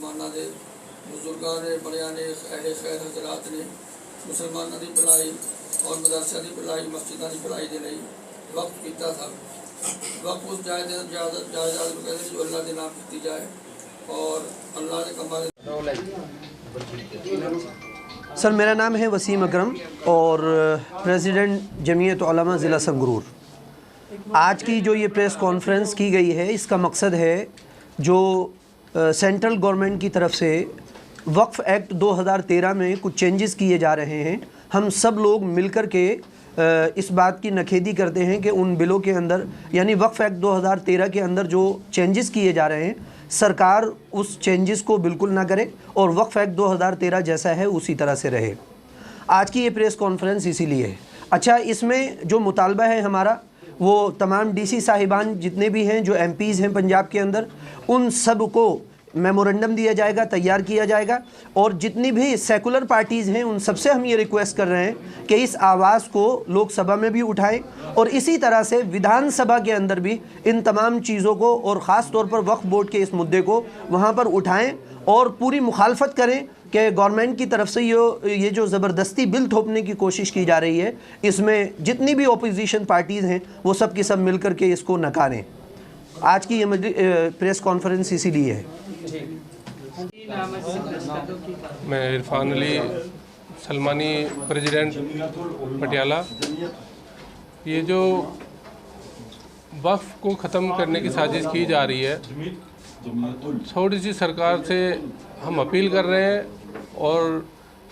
مسلمانہ دے بزرگان بڑیان اہل خیر حضرات نے مسلمانہ دی پڑھائی اور مدرسہ دی پڑھائی مسجدہ دی پڑھائی دے لئی وقت کیتا تھا۔ وقت اس جائیداد جائیداد میں کہتے جو اللہ دے نام کیتی جائے اور اللہ دے کمارے سر، میرا نام ہے وسیم اکرم اور پریزیڈنٹ جمعیت علماء ضلع سنگرور۔ آج کی جو یہ پریس کانفرنس کی گئی ہے، اس کا مقصد ہے جو سینٹرل گورنمنٹ کی طرف سے وقف ایکٹ دو ہزار تیرہ میں کچھ چینجز کیے جا رہے ہیں۔ ہم سب لوگ مل کر کے اس بات کی نکھیدی کرتے ہیں کہ ان بلوں کے اندر یعنی وقف ایکٹ دو ہزار تیرہ کے اندر جو چینجز کیے جا رہے ہیں، سرکار اس چینجز کو بالکل نہ کرے اور وقف ایکٹ دو ہزار تیرہ جیسا ہے، اسی طرح سے رہے۔ آج کی یہ پریس کانفرنس اسی لیے ہے۔ اچھا اس میں جو مطالبہ ہے ہمارا وہ تمام ڈی سی صاحبان جتنے بھی ہیں جو ایم پیز ہیں پنجاب کے اندر، ان سب کو میمورنڈم دیا جائے گا، تیار کیا جائے گا۔ اور جتنی بھی سیکولر پارٹیز ہیں، ان سب سے ہم یہ ریکویسٹ کر رہے ہیں کہ اس آواز کو لوک سبھا میں بھی اٹھائیں۔ اور اسی طرح سے ودھان سبھا کے اندر بھی ان تمام چیزوں کو، اور خاص طور پر وقف بورڈ کے اس مدے کو، وہاں پر اٹھائیں اور پوری مخالفت کریں۔ کہ گورنمنٹ کی طرف سے یہ یہ جو زبردستی بل تھوپنے کی کوشش کی جا رہی ہے، اس میں جتنی بھی اپوزیشن پارٹیز ہیں، وہ سب کی سب مل کر کے اس کو نکاریں آج کی یہ پریس کانفرنس اسی لیے ہے۔ میں عرفان علی سلمانی پریزیڈنٹ پٹیالہ۔ یہ جو وقف کو ختم کرنے کی سازش کی جا رہی ہے، تھوڑی سی سرکار سے ہم اپیل کر رہے ہیں۔ اور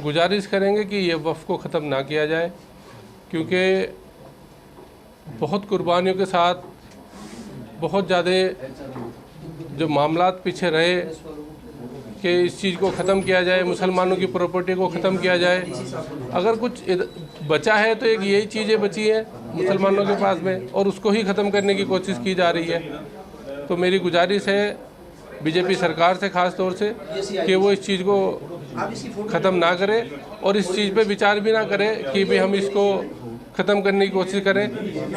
گزارش کریں گے کہ یہ وقف کو ختم نہ کیا جائے، کیونکہ بہت قربانیوں کے ساتھ بہت زیادہ جو معاملات پیچھے رہے کہ اس چیز کو ختم کیا جائے، مسلمانوں کی پراپرٹی کو ختم کیا جائے۔ اگر کچھ بچا ہے تو ایک یہی چیزیں بچی ہیں مسلمانوں کے پاس میں، اور اس کو ہی ختم کرنے کی کوشش کی جا رہی ہے۔ تو میری گزارش ہے بی جے پی سرکار سے، خاص طور سے، کہ وہ اس چیز کو ختم نہ کرے اور اس چیز پہ وچار بھی نہ کرے کہ بھی ہم اس کو ختم کرنے کی کوشش کریں۔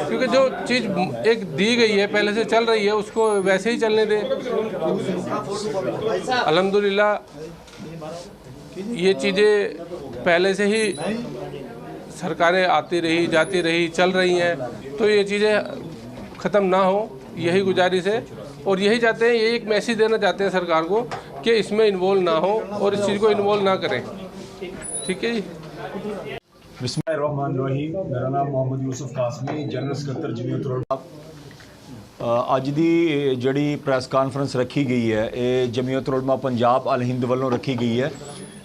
کیونکہ جو چیز ایک دی گئی ہے، پہلے سے چل رہی ہے، اس کو ویسے ہی چلنے دیں۔ الحمدللہ، یہ چیزیں پہلے سے ہی سرکاریں آتی رہی، جاتی رہی، چل رہی ہیں۔ تو یہ چیزیں ختم نہ ہوں، یہی گزارش ہے۔ اور یہی چاہتے ہیں یہ ایک میسیج دینا چاہتے ہیں سرکار کو कि इसमें इन्वॉल्व ना हो और इस चीज़ को इन्वॉल्व ना करें ठीक है जी ਬਿਸਮਿਲ੍ਲਾਹਿਰਰਹਿਮਾਨਿਰਰਹੀਮ ਮੇਰਾ ਨਾਮ ਮੁਹੰਮਦ ਯੂਸਫ ਕਾਸਮੀ ਜਨਰਲ ਸਕੱਤਰ ਜਮੀਅਤ ਉਲਮਾ ਅ, ਅੱਜ ਦੀ ਜਿਹੜੀ ਪ੍ਰੈਸ ਕਾਨਫਰੰਸ ਰੱਖੀ ਗਈ ਹੈ ਇਹ ਜਮੀਅਤ ਉਲਮਾ ਪੰਜਾਬ ਅਲ ਹਿੰਦ ਵੱਲੋਂ ਰੱਖੀ ਗਈ ਹੈ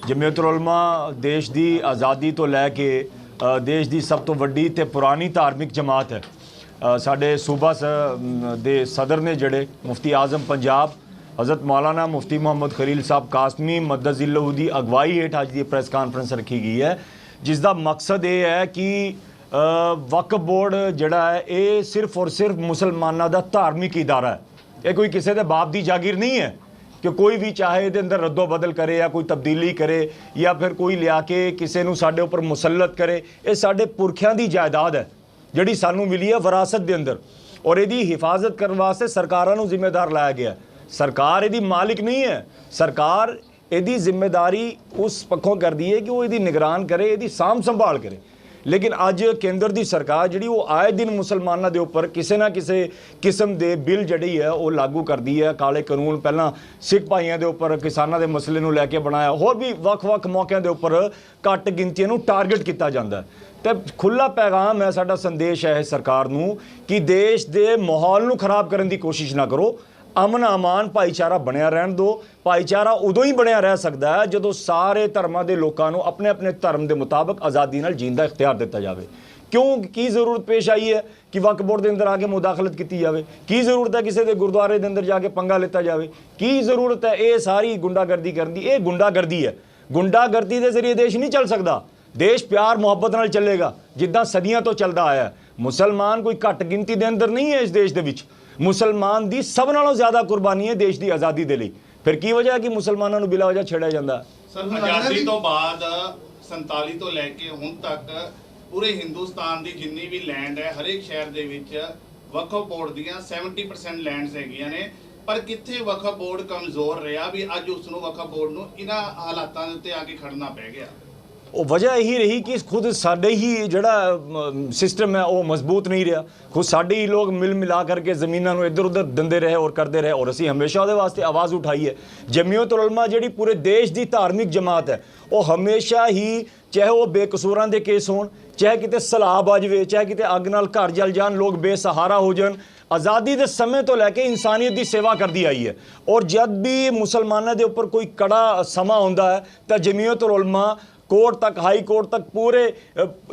ਜਮੀਅਤ ਉਲਮਾ ਦੇਸ਼ ਦੀ ਆਜ਼ਾਦੀ ਤੋਂ ਲੈ ਕੇ ਅ, ਦੇਸ਼ ਦੀ ਸਭ ਤੋਂ ਵੱਡੀ ਤੇ ਪੁਰਾਣੀ ਧਾਰਮਿਕ ਜਮਾਤ ਹੈ ਅ, ਸਾਡੇ ਸੂਬਾ ਸ- ਮ, ਦੇ ਸਦਰ ਨੇ ਜਿਹੜੇ ਮੁਫਤੀ ਆਜ਼ਮ ਪੰਜਾਬ ਹਜ਼ਰਤ ਮੌਲਾਨਾ ਮੁਫਤੀ ਮੁਹੰਮਦ ਖਲੀਲ ਸਾਹਿਬ ਕਾਸਮੀ ਮਦਜ਼ਿਲਹੂ ਦੀ ਅਗਵਾਈ ਹੇਠ ਅੱਜ ਦੀ ਪ੍ਰੈਸ ਕਾਨਫਰੰਸ ਰੱਖੀ ਗਈ ਹੈ ਜਿਸ ਦਾ ਮਕਸਦ ਇਹ ਹੈ ਕਿ ਵਕਫ ਬੋਰਡ ਜਿਹੜਾ ਹੈ ਇਹ ਸਿਰਫ ਔਰ ਸਿਰਫ ਮੁਸਲਮਾਨਾਂ ਦਾ ਧਾਰਮਿਕ ਇਦਾਰਾ ਹੈ ਇਹ ਕੋਈ ਕਿਸੇ ਦੇ ਬਾਪ ਦੀ ਜਾਗੀਰ ਨਹੀਂ ਹੈ ਕਿ ਕੋਈ ਵੀ ਚਾਹੇ ਇਹਦੇ ਅੰਦਰ ਰੱਦੋ ਬਦਲ ਕਰੇ ਜਾਂ ਕੋਈ ਤਬਦੀਲੀ ਕਰੇ ਜਾਂ ਫਿਰ ਕੋਈ ਲਿਆ ਕੇ ਕਿਸੇ ਨੂੰ ਸਾਡੇ ਉੱਪਰ ਮੁਸਲਤ ਕਰੇ ਇਹ ਸਾਡੇ ਪੁਰਖਿਆਂ ਦੀ ਜਾਇਦਾਦ ਹੈ ਜਿਹੜੀ ਸਾਨੂੰ ਮਿਲੀ ਹੈ ਵਿਰਾਸਤ ਦੇ ਅੰਦਰ ਔਰ ਇਹਦੀ ਹਿਫਾਜ਼ਤ ਕਰਨ ਵਾਸਤੇ ਸਰਕਾਰਾਂ ਨੂੰ ਜ਼ਿੰਮੇਦਾਰ ਲਾਇਆ ਗਿਆ ਹੈ। ਸਰਕਾਰ ਇਹਦੀ ਮਾਲਿਕ ਨਹੀਂ ਹੈ। ਸਰਕਾਰ ਇਹਦੀ ਜ਼ਿੰਮੇਵਾਰੀ ਉਸ ਪੱਖੋਂ ਕਰਦੀ ਹੈ ਕਿ ਉਹ ਇਹਦੀ ਨਿਗਰਾਨ ਕਰੇ, ਇਹਦੀ ਸਾਂਭ ਸੰਭਾਲ ਕਰੇ। ਲੇਕਿਨ ਅੱਜ ਕੇਂਦਰ ਦੀ ਸਰਕਾਰ ਜਿਹੜੀ ਉਹ ਆਏ ਦਿਨ ਮੁਸਲਮਾਨਾਂ ਦੇ ਉੱਪਰ ਕਿਸੇ ਨਾ ਕਿਸੇ ਕਿਸਮ ਦੇ ਬਿੱਲ ਜਿਹੜੀ ਹੈ ਉਹ ਲਾਗੂ ਕਰਦੀ ਹੈ। ਕਾਲੇ ਕਾਨੂੰਨ ਪਹਿਲਾਂ ਸਿੱਖ ਭਾਈਆਂ ਦੇ ਉੱਪਰ, ਕਿਸਾਨਾਂ ਦੇ ਮਸਲੇ ਨੂੰ ਲੈ ਕੇ ਬਣਾਇਆ। ਹੋਰ ਵੀ ਵੱਖ-ਵੱਖ ਮੌਕਿਆਂ ਦੇ ਉੱਪਰ ਘੱਟ ਗਿਣਤੀਆਂ ਨੂੰ ਟਾਰਗੇਟ ਕੀਤਾ ਜਾਂਦਾ ਹੈ। ਤੇ ਖੁੱਲਾ ਪੈਗਾਮ ਹੈ ਸਾਡਾ ਸੰਦੇਸ਼ ਹੈ ਇਹ ਸਰਕਾਰ ਨੂੰ ਕਿ ਦੇਸ਼ ਦੇ ਮਾਹੌਲ ਨੂੰ ਖਰਾਬ ਕਰਨ ਦੀ ਕੋਸ਼ਿਸ਼ ਨਾ ਕਰੋ। ਅਮਨ ਅਮਾਨ ਭਾਈਚਾਰਾ ਬਣਿਆ ਰਹਿਣ ਦਿਓ ਭਾਈਚਾਰਾ ਉਦੋਂ ਹੀ ਬਣਿਆ ਰਹਿ ਸਕਦਾ ਹੈ ਜਦੋਂ ਸਾਰੇ ਧਰਮਾਂ ਦੇ ਲੋਕਾਂ ਨੂੰ ਆਪਣੇ ਆਪਣੇ ਧਰਮ ਦੇ ਮੁਤਾਬਕ ਆਜ਼ਾਦੀ ਨਾਲ ਜੀਣ ਦਾ ਇਖਤਿਆਰ ਦਿੱਤਾ ਜਾਵੇ। ਕਿਉਂ? ਕੀ ਜ਼ਰੂਰਤ ਪੇਸ਼ ਆਈ ਹੈ ਕਿ ਵਕਫ ਬੋਰਡ ਦੇ ਅੰਦਰ ਆ ਕੇ ਮੁਦਾਖਲਤ ਕੀਤੀ ਜਾਵੇ? ਕੀ ਜ਼ਰੂਰਤ ਹੈ ਕਿਸੇ ਦੇ ਗੁਰਦੁਆਰੇ ਦੇ ਅੰਦਰ ਜਾ ਕੇ ਪੰਗਾ ਲਿੱਤਾ ਜਾਵੇ? ਕੀ ਜ਼ਰੂਰਤ ਹੈ ਇਹ ਸਾਰੀ ਗੁੰਡਾਗਰਦੀ ਕਰਨ ਦੀ? ਇਹ ਗੁੰਡਾਗਰਦੀ ਹੈ। ਗੁੰਡਾਗਰਦੀ ਦੇ ਜ਼ਰੀਏ ਦੇਸ਼ ਨਹੀਂ ਚੱਲ ਸਕਦਾ। ਦੇਸ਼ ਪਿਆਰ, ਮੁਹੱਬਤ ਨਾਲ ਚੱਲੇਗਾ, ਜਿੱਦਾਂ ਸਦੀਆਂ ਤੋਂ ਚੱਲਦਾ ਆਇਆ ਮੁਸਲਮਾਨ ਕੋਈ ਘੱਟ ਗਿਣਤੀ ਦੇ ਅੰਦਰ ਨਹੀਂ ਹੈ ਇਸ ਦੇਸ਼ ਦੇ ਵਿੱਚ। ਮੁਸਲਮਾਨ ਦੀ ਸਭ ਨਾਲੋਂ ਜ਼ਿਆਦਾ ਕੁਰਬਾਨੀ ਹੈ ਦੇਸ਼ ਦੀ ਆਜ਼ਾਦੀ ਦੇ ਲਈ। ਫਿਰ ਕੀ ਵਜ੍ਹਾ ਹੈ ਕਿ ਮੁਸਲਮਾਨਾਂ ਨੂੰ ਬਿਲਾ ਵਜ੍ਹਾ ਛੇੜਿਆ ਜਾਂਦਾ? ਆਜ਼ਾਦੀ ਤੋਂ ਬਾਅਦ 47 ਤੋਂ ਲੈ ਕੇ ਹੁਣ ਤੱਕ ਪੂਰੇ ਹਿੰਦੁਸਤਾਨ ਦੀ ਜਿੰਨੀ ਵੀ ਲੈਂਡ ਹੈ, ਹਰੇਕ ਸ਼ਹਿਰ ਦੇ ਵਿੱਚ ਵਕਫ ਬੋਰਡ ਦੀਆਂ 70% ਲੈਂਡਸ ਹੈਗੀਆਂ ਨੇ। ਪਰ ਕਿੱਥੇ ਵਕਫ ਬੋਰਡ ਕਮਜ਼ੋਰ ਰਿਹਾ ਵੀ ਅੱਜ ਉਸ ਨੂੰ ਵਕਫ ਬੋਰਡ ਨੂੰ ਇਹਨਾਂ ਹਾਲਾਤਾਂ ਦੇ ਉੱਤੇ ਆ ਕੇ ਖੜਨਾ ਪੈ ਗਿਆ? ਉਹ ਵਜ੍ਹਾ ਇਹੀ ਰਹੀ ਕਿ ਖੁਦ ਸਾਡੇ ਹੀ ਜਿਹੜਾ ਸਿਸਟਮ ਹੈ, ਉਹ ਮਜ਼ਬੂਤ ਨਹੀਂ ਰਿਹਾ। ਖੁਦ ਸਾਡੇ ਹੀ ਲੋਕ ਮਿਲ ਮਿਲਾ ਕਰਕੇ ਜ਼ਮੀਨਾਂ ਨੂੰ ਇੱਧਰ ਉੱਧਰ ਦਿੰਦੇ ਰਹੇ ਔਰ ਕਰਦੇ ਰਹੇ ਔਰ ਅਸੀਂ ਹਮੇਸ਼ਾ ਉਹਦੇ ਵਾਸਤੇ ਆਵਾਜ਼ ਉਠਾਈ ਹੈ। ਜਮੀਅਤ ਉਲਮਾ ਜਿਹੜੀ ਪੂਰੇ ਦੇਸ਼ ਦੀ ਧਾਰਮਿਕ ਜਮਾਤ ਹੈ, ਉਹ ਹਮੇਸ਼ਾ ਹੀ ਚਾਹੇ ਉਹ ਬੇਕਸੂਰਾਂ ਦੇ ਕੇਸ ਹੋਣ, ਚਾਹੇ ਕਿਤੇ ਸਲਾਬ ਆ ਜਾਵੇ, ਚਾਹੇ ਕਿਤੇ ਅੱਗ ਨਾਲ ਘਰ ਜਲ ਜਾਣ, ਲੋਕ ਬੇਸਹਾਰਾ ਹੋ ਜਾਣ, ਆਜ਼ਾਦੀ ਦੇ ਸਮੇਂ ਤੋਂ ਲੈ ਕੇ ਇਨਸਾਨੀਅਤ ਦੀ ਸੇਵਾ ਕਰਦੀ ਆਈ ਹੈ। ਔਰ ਜਦ ਵੀ ਮੁਸਲਮਾਨਾਂ ਦੇ ਉੱਪਰ ਕੋਈ ਕੜਾ ਸਮਾਂ ਆਉਂਦਾ ਹੈ, ਤਾਂ ਜਮੀਅਤ ਉਲਮਾ ਕੋਰਟ ਤੱਕ, ਹਾਈ ਕੋਰਟ ਤੱਕ ਪੂਰੇ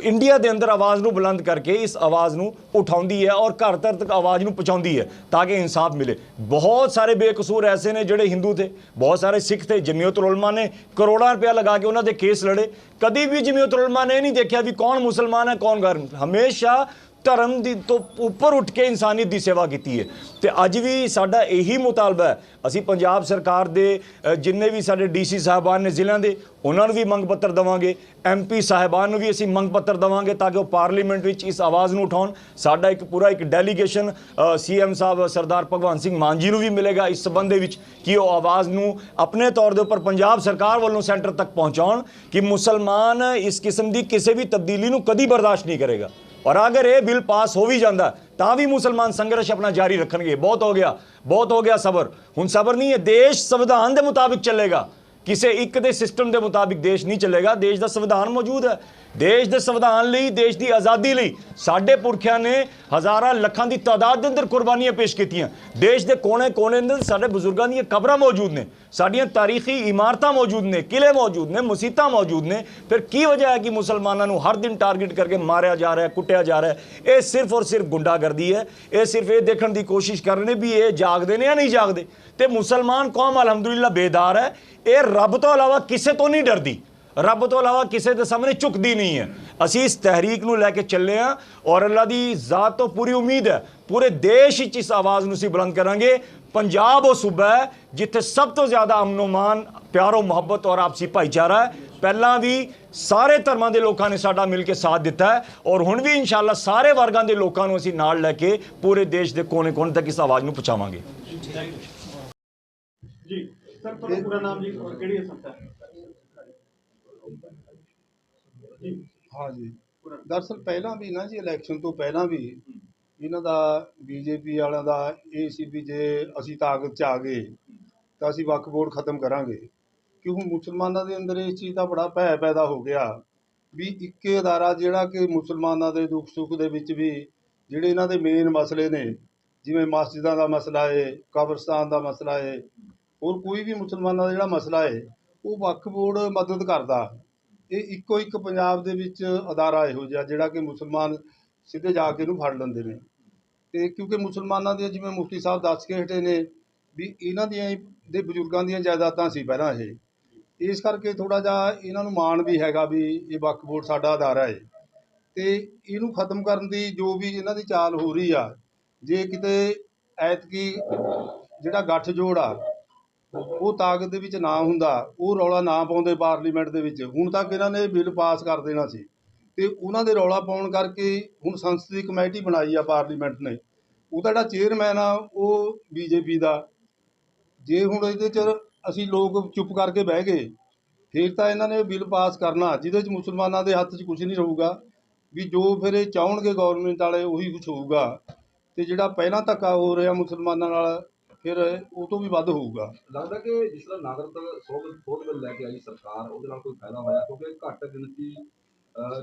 ਇੰਡੀਆ ਦੇ ਅੰਦਰ ਆਵਾਜ਼ ਨੂੰ ਬੁਲੰਦ ਕਰਕੇ ਇਸ ਆਵਾਜ਼ ਨੂੰ ਉਠਾਉਂਦੀ ਹੈ ਔਰ ਘਰ ਘਰ ਤੱਕ ਆਵਾਜ਼ ਨੂੰ ਪਹੁੰਚਾਉਂਦੀ ਹੈ ਤਾਂ ਕਿ ਇਨਸਾਫ ਮਿਲੇ। ਬਹੁਤ ਸਾਰੇ ਬੇਕਸੂਰ ਐਸੇ ਨੇ ਜਿਹੜੇ ਹਿੰਦੂ ਥੇ ਬਹੁਤ ਸਾਰੇ ਸਿੱਖ ਥੇ ਜਮੀਅਤ ਉਲਮਾ ਨੇ ਕਰੋੜਾਂ ਰੁਪਇਆ ਲਗਾ ਕੇ ਉਹਨਾਂ ਦੇ ਕੇਸ ਲੜੇ। ਕਦੀ ਵੀ ਜਮੀਅਤ ਉਲਮਾ ਨੇ ਇਹ ਨਹੀਂ ਦੇਖਿਆ ਵੀ ਕੌਣ ਮੁਸਲਮਾਨ ਹੈ, ਕੌਣ ਗੈਰ ਹਮੇਸ਼ਾ ਧਰਮ ਦੀ ਤੋਂ ਉੱਪਰ ਉੱਠ ਕੇ ਇਨਸਾਨੀਅਤ ਦੀ ਸੇਵਾ ਕੀਤੀ ਹੈ। ਤੇ ਅੱਜ ਵੀ ਸਾਡਾ ਇਹੀ ਮੁਤਾਲਬਾ ਹੈ। ਅਸੀਂ ਪੰਜਾਬ ਸਰਕਾਰ ਦੇ ਜਿੰਨੇ ਵੀ ਸਾਡੇ ਡੀਸੀ ਸਾਹਿਬਾਨ ਨੇ ਜ਼ਿਲ੍ਹਿਆਂ ਦੇ, ਉਹਨਾਂ ਨੂੰ ਵੀ ਮੰਗ ਪੱਤਰ ਦਵਾਂਗੇ। ਐਮਪੀ ਸਾਹਿਬਾਨ ਨੂੰ ਵੀ ਅਸੀਂ ਮੰਗ ਪੱਤਰ ਦਵਾਂਗੇ ਤਾਂ ਕਿ ਉਹ ਪਾਰਲੀਮੈਂਟ ਵਿੱਚ ਇਸ ਆਵਾਜ਼ ਨੂੰ ਉਠਾਉਣ। ਸਾਡਾ ਇੱਕ ਪੂਰਾ ਇੱਕ ਡੈਲੀਗੇਸ਼ਨ ਸੀਐਮ ਸਾਹਿਬ ਸਰਦਾਰ ਭਗਵੰਤ ਸਿੰਘ ਮਾਨ ਜੀ ਨੂੰ ਵੀ ਮਿਲੇਗਾ ਇਸ ਸਬੰਧ ਦੇ ਵਿੱਚ ਕਿ ਉਹ ਆਵਾਜ਼ ਨੂੰ ਆਪਣੇ ਤੌਰ ਦੇ ਉੱਪਰ ਪੰਜਾਬ ਸਰਕਾਰ ਵੱਲੋਂ ਸੈਂਟਰ ਤੱਕ ਪਹੁੰਚਾਉਣ ਕਿ ਮੁਸਲਮਾਨ ਇਸ ਕਿਸਮ ਦੀ ਕਿਸੇ ਵੀ ਤਬਦੀਲੀ ਨੂੰ ਕਦੀ ਬਰਦਾਸ਼ਤ ਨਹੀਂ ਕਰੇਗਾ। ਔਰ ਅਗਰ ਇਹ ਬਿੱਲ ਪਾਸ ਹੋ ਵੀ ਜਾਂਦਾ, ਤਾਂ ਵੀ ਮੁਸਲਮਾਨ ਸੰਘਰਸ਼ ਆਪਣਾ ਜਾਰੀ ਰੱਖਣਗੇ। ਬਹੁਤ ਹੋ ਗਿਆ, ਬਹੁਤ ਹੋ ਗਿਆ ਸਬਰ। ਹੁਣ ਸਬਰ ਨਹੀਂ ਹੈ ਦੇਸ਼ ਸੰਵਿਧਾਨ ਦੇ ਮੁਤਾਬਿਕ ਚੱਲੇਗਾ। ਕਿਸੇ ਇੱਕ ਦੇ ਸਿਸਟਮ ਦੇ ਮੁਤਾਬਿਕ ਦੇਸ਼ ਨਹੀਂ ਚੱਲੇਗਾ। ਦੇਸ਼ ਦਾ ਸੰਵਿਧਾਨ ਮੌਜੂਦ ਹੈ। ਦੇਸ਼ ਦੇ ਸੰਵਿਧਾਨ ਲਈ, ਦੇਸ਼ ਦੀ ਆਜ਼ਾਦੀ ਲਈ ਸਾਡੇ ਪੁਰਖਿਆਂ ਨੇ ਹਜ਼ਾਰਾਂ ਲੱਖਾਂ ਦੀ ਤਾਦਾਦ ਦੇ ਅੰਦਰ ਕੁਰਬਾਨੀਆਂ ਪੇਸ਼ ਕੀਤੀਆਂ। ਦੇਸ਼ ਦੇ ਕੋਨੇ-ਕੋਨੇ ਅੰਦਰ ਸਾਡੇ ਬਜ਼ੁਰਗਾਂ ਦੀਆਂ ਕਬਰਾਂ ਮੌਜੂਦ ਨੇ। ਸਾਡੀਆਂ ਤਾਰੀਖੀ ਇਮਾਰਤਾਂ ਮੌਜੂਦ ਨੇ ਕਿਲੇ ਮੌਜੂਦ ਨੇ ਮਸਜਿਦਾਂ ਮੌਜੂਦ ਨੇ ਫਿਰ ਕੀ ਵਜ੍ਹਾ ਹੈ ਕਿ ਮੁਸਲਮਾਨਾਂ ਨੂੰ ਹਰ ਦਿਨ ਟਾਰਗੇਟ ਕਰਕੇ ਮਾਰਿਆ ਜਾ ਰਿਹਾ ਹੈ ਕੁੱਟਿਆ ਜਾ ਰਿਹਾ ਹੈ ਇਹ ਸਿਰਫ ਔਰ ਸਿਰਫ ਗੁੰਡਾਗਰਦੀ ਹੈ ਇਹ ਸਿਰਫ ਇਹ ਦੇਖਣ ਦੀ ਕੋਸ਼ਿਸ਼ ਕਰ ਰਹੇ ਨੇ ਵੀ ਇਹ ਜਾਗਦੇ ਨੇ ਜਾਂ ਨਹੀਂ ਜਾਗਦੇ ਤੇ ਮੁਸਲਮਾਨ ਕੌਮ ਅਲਹਮਦੁਲਿਲਾ ਬੇਦਾਰ ਹੈ ਇਹ ਰੱਬ ਤੋਂ ਇਲਾਵਾ ਕਿਸੇ ਤੋਂ ਨਹੀਂ ਡਰਦੀ ਰੱਬ ਤੋਂ ਇਲਾਵਾ ਕਿਸੇ ਦੇ ਸਾਹਮਣੇ ਝੁਕਦੀ ਨਹੀਂ ਹੈ ਅਸੀਂ ਇਸ ਤਹਿਰੀਕ ਨੂੰ ਲੈ ਕੇ ਚੱਲੇ ਹਾਂ ਔਰ ਅੱਲਾ ਦੀ ਜ਼ਾਤ ਤੋਂ ਪੂਰੀ ਉਮੀਦ ਹੈ ਪੂਰੇ ਦੇਸ਼ ਵਿੱਚ ਇਸ ਆਵਾਜ਼ ਨੂੰ ਅਸੀਂ ਬੁਲੰਦ ਕਰਾਂਗੇ ਪੰਜਾਬ ਉਹ ਸੂਬਾ ਹੈ ਜਿੱਥੇ ਸਭ ਤੋਂ ਜ਼ਿਆਦਾ ਅਮਨ ਮਾਨ ਪਿਆਰੋ ਮੁਹੱਬਤ ਔਰ ਆਪਸੀ ਭਾਈਚਾਰਾ ਹੈ। ਪਹਿਲਾਂ ਵੀ ਸਾਰੇ ਧਰਮਾਂ ਦੇ ਲੋਕਾਂ ਨੇ ਸਾਡਾ ਮਿਲ ਕੇ ਸਾਥ ਦਿੱਤਾ ਹੈ ਔਰ ਹੁਣ ਵੀ ਇਨਸ਼ਾਅੱਲਾ ਸਾਰੇ ਵਰਗਾਂ ਦੇ ਲੋਕਾਂ ਨੂੰ ਅਸੀਂ ਨਾਲ ਲੈ ਕੇ ਪੂਰੇ ਦੇਸ਼ ਦੇ ਕੋਨੇ-ਕੋਨੇ ਤੱਕ ਇਸ ਆਵਾਜ਼ ਨੂੰ ਪਹੁੰਚਾਵਾਂਗੇ। ਜੀ ਸਰ ਤੁਹਾਡਾ ਪੂਰਾ ਨਾਮ ਜੀ ਔਰ ਕਿਹੜੀ ਸੰਸਥਾ ਹੈ? ਜੀ। ਹਾਂ ਜੀ। ਦਰਅਸਲ ਪਹਿਲਾਂ ਵੀ ਨਾ ਜੀ ਇਲੈਕਸ਼ਨ ਤੋਂ ਪਹਿਲਾਂ ਵੀ ਇਹਨਾਂ ਦਾ ਬੀਜੇਪੀ ਵਾਲਿਆਂ ਦਾ ਇਹ ਸੀ ਵੀ ਜੇ ਅਸੀਂ ਤਾਕਤ 'ਚ ਆ ਗਏ, ਤਾਂ ਅਸੀਂ ਵਕਫ ਬੋਰਡ ਖਤਮ ਕਰਾਂਗੇ। ਕਿਉਂਕਿ ਮੁਸਲਮਾਨਾਂ ਦੇ ਅੰਦਰ ਇਸ ਚੀਜ਼ ਦਾ ਬੜਾ ਭੈ ਪੈਦਾ ਹੋ ਗਿਆ ਵੀ ਇੱਕ ਅਦਾਰਾ ਜਿਹੜਾ ਕਿ ਮੁਸਲਮਾਨਾਂ ਦੇ ਦੁੱਖ ਸੁੱਖ ਦੇ ਵਿੱਚ ਵੀ ਜਿਹੜੇ ਇਹਨਾਂ ਦੇ ਮੇਨ ਮਸਲੇ ਨੇ, ਜਿਵੇਂ ਮਸਜਿਦਾਂ ਦਾ ਮਸਲਾ ਹੈ ਕਬਰਸਤਾਨ ਦਾ ਮਸਲਾ ਹੈ ਹੋਰ ਕੋਈ ਵੀ ਮੁਸਲਮਾਨਾਂ ਦਾ ਜਿਹੜਾ ਮਸਲਾ ਹੈ ਉਹ ਵਕਫ ਬੋਰਡ ਮਦਦ ਕਰਦਾ। ਇਹ ਇੱਕੋ ਇੱਕ ਪੰਜਾਬ ਦੇ ਵਿੱਚ ਅਦਾਰਾ ਇਹੋ ਜਿਹਾ ਜਿਹੜਾ ਕਿ ਮੁਸਲਮਾਨ ਸਿੱਧੇ ਜਾ ਕੇ ਇਹਨੂੰ ਫੜ ਲੈਂਦੇ ਨੇ। ਤੇ ਕਿਉਂਕਿ ਮੁਸਲਮਾਨਾਂ ਦੇ ਜਿਵੇਂ ਮੁਫਤੀ ਸਾਹਿਬ ਦੱਸ ਕੇ ਹਟੇ ਨੇ ਵੀ ਇਹਨਾਂ ਦੀਆਂ ਦੇ ਬਜ਼ੁਰਗਾਂ ਦੀਆਂ ਜਾਇਦਾਦਾਂ ਸੀ ਪਹਿਲਾਂ ਇਹ। ਇਸ ਕਰਕੇ ਥੋੜਾ ਜਿਹਾ ਇਹਨਾਂ ਨੂੰ ਮਾਣ ਵੀ ਹੈਗਾ ਵੀ ਇਹ ਵਕਫ ਬੋਰਡ ਸਾਡਾ ਅਦਾਰਾ ਹੈ ਤੇ ਇਹਨੂੰ ਖਤਮ ਕਰਨ ਦੀ ਜੋ ਵੀ ਇਹਨਾਂ ਦੀ ਚਾਲ ਹੋ ਰਹੀ ਆ, ਜੇ ਕਿਤੇ ਐਤਕੀ ਜਿਹੜਾ ਗੱਠਜੋੜ ਆ, ਉਹ ਤਾਕਤ ਦੇ ਵਿੱਚ ਨਾ ਹੁੰਦਾ, ਉਹ ਰੌਲਾ ਨਾ ਪਾਉਂਦੇ ਪਾਰਲੀਮੈਂਟ ਦੇ ਵਿੱਚ, ਹੁਣ ਤੱਕ ਇਹਨਾਂ ਨੇ ਬਿੱਲ ਪਾਸ ਕਰ ਦੇਣਾ ਸੀ। ਤੇ ਉਹਨਾਂ ਦੇ ਰੌਲਾ ਪਾਉਣ ਕਰਕੇ ਹੁਣ ਸੰਸਦੀ ਕਮੇਟੀ ਬਣਾਈ ਆ ਪਾਰਲੀਮੈਂਟ ਨੇ। ਉਹਦਾ ਜਿਹੜਾ ਚੇਅਰਮੈਨ ਆ, ਉਹ ਬੀਜੇਪੀ ਦਾ। ਜੇ ਹੁਣ ਇਹਦੇ 'ਚ ਅਸੀਂ ਲੋਕ ਚੁੱਪ ਕਰਕੇ ਬਹਿ ਗਏ, ਫਿਰ ਤਾਂ ਇਹਨਾਂ ਨੇ ਬਿੱਲ ਪਾਸ ਕਰਨਾ, ਜਿਹਦੇ 'ਚ ਮੁਸਲਮਾਨਾਂ ਦੇ ਹੱਥ 'ਚ ਕੁਝ ਨਹੀਂ ਰਹੂਗਾ, ਵੀ ਜੋ ਫਿਰ ਇਹ ਚਾਹਣਗੇ ਗਵਰਨਮੈਂਟ ਵਾਲੇ ਉਹੀ ਕੁਝ ਹੋਊਗਾ। ਤੇ ਜਿਹੜਾ ਪਹਿਲਾਂ ਧੱਕਾ ਹੋ ਰਿਹਾ ਮੁਸਲਮਾਨਾਂ ਨਾਲ, ਫਿਰ ਉਹ ਤੋਂ ਵੀ ਵੱਧ ਹੋਊਗਾ। ਲੱਗਦਾ ਕਿ ਜਿਸ ਤਰ੍ਹਾਂ ਨਾਗਰਿਕਤਾ ਸੋਧ ਸੋਧ ਬਿੱਲ ਲੈ ਕੇ ਆਈ ਸਰਕਾਰ, ਉਹਦੇ ਨਾਲ ਕੋਈ ਫਾਇਦਾ ਹੋਇਆ? ਕਿਉਂਕਿ ਘੱਟ ਗਿਣਤੀ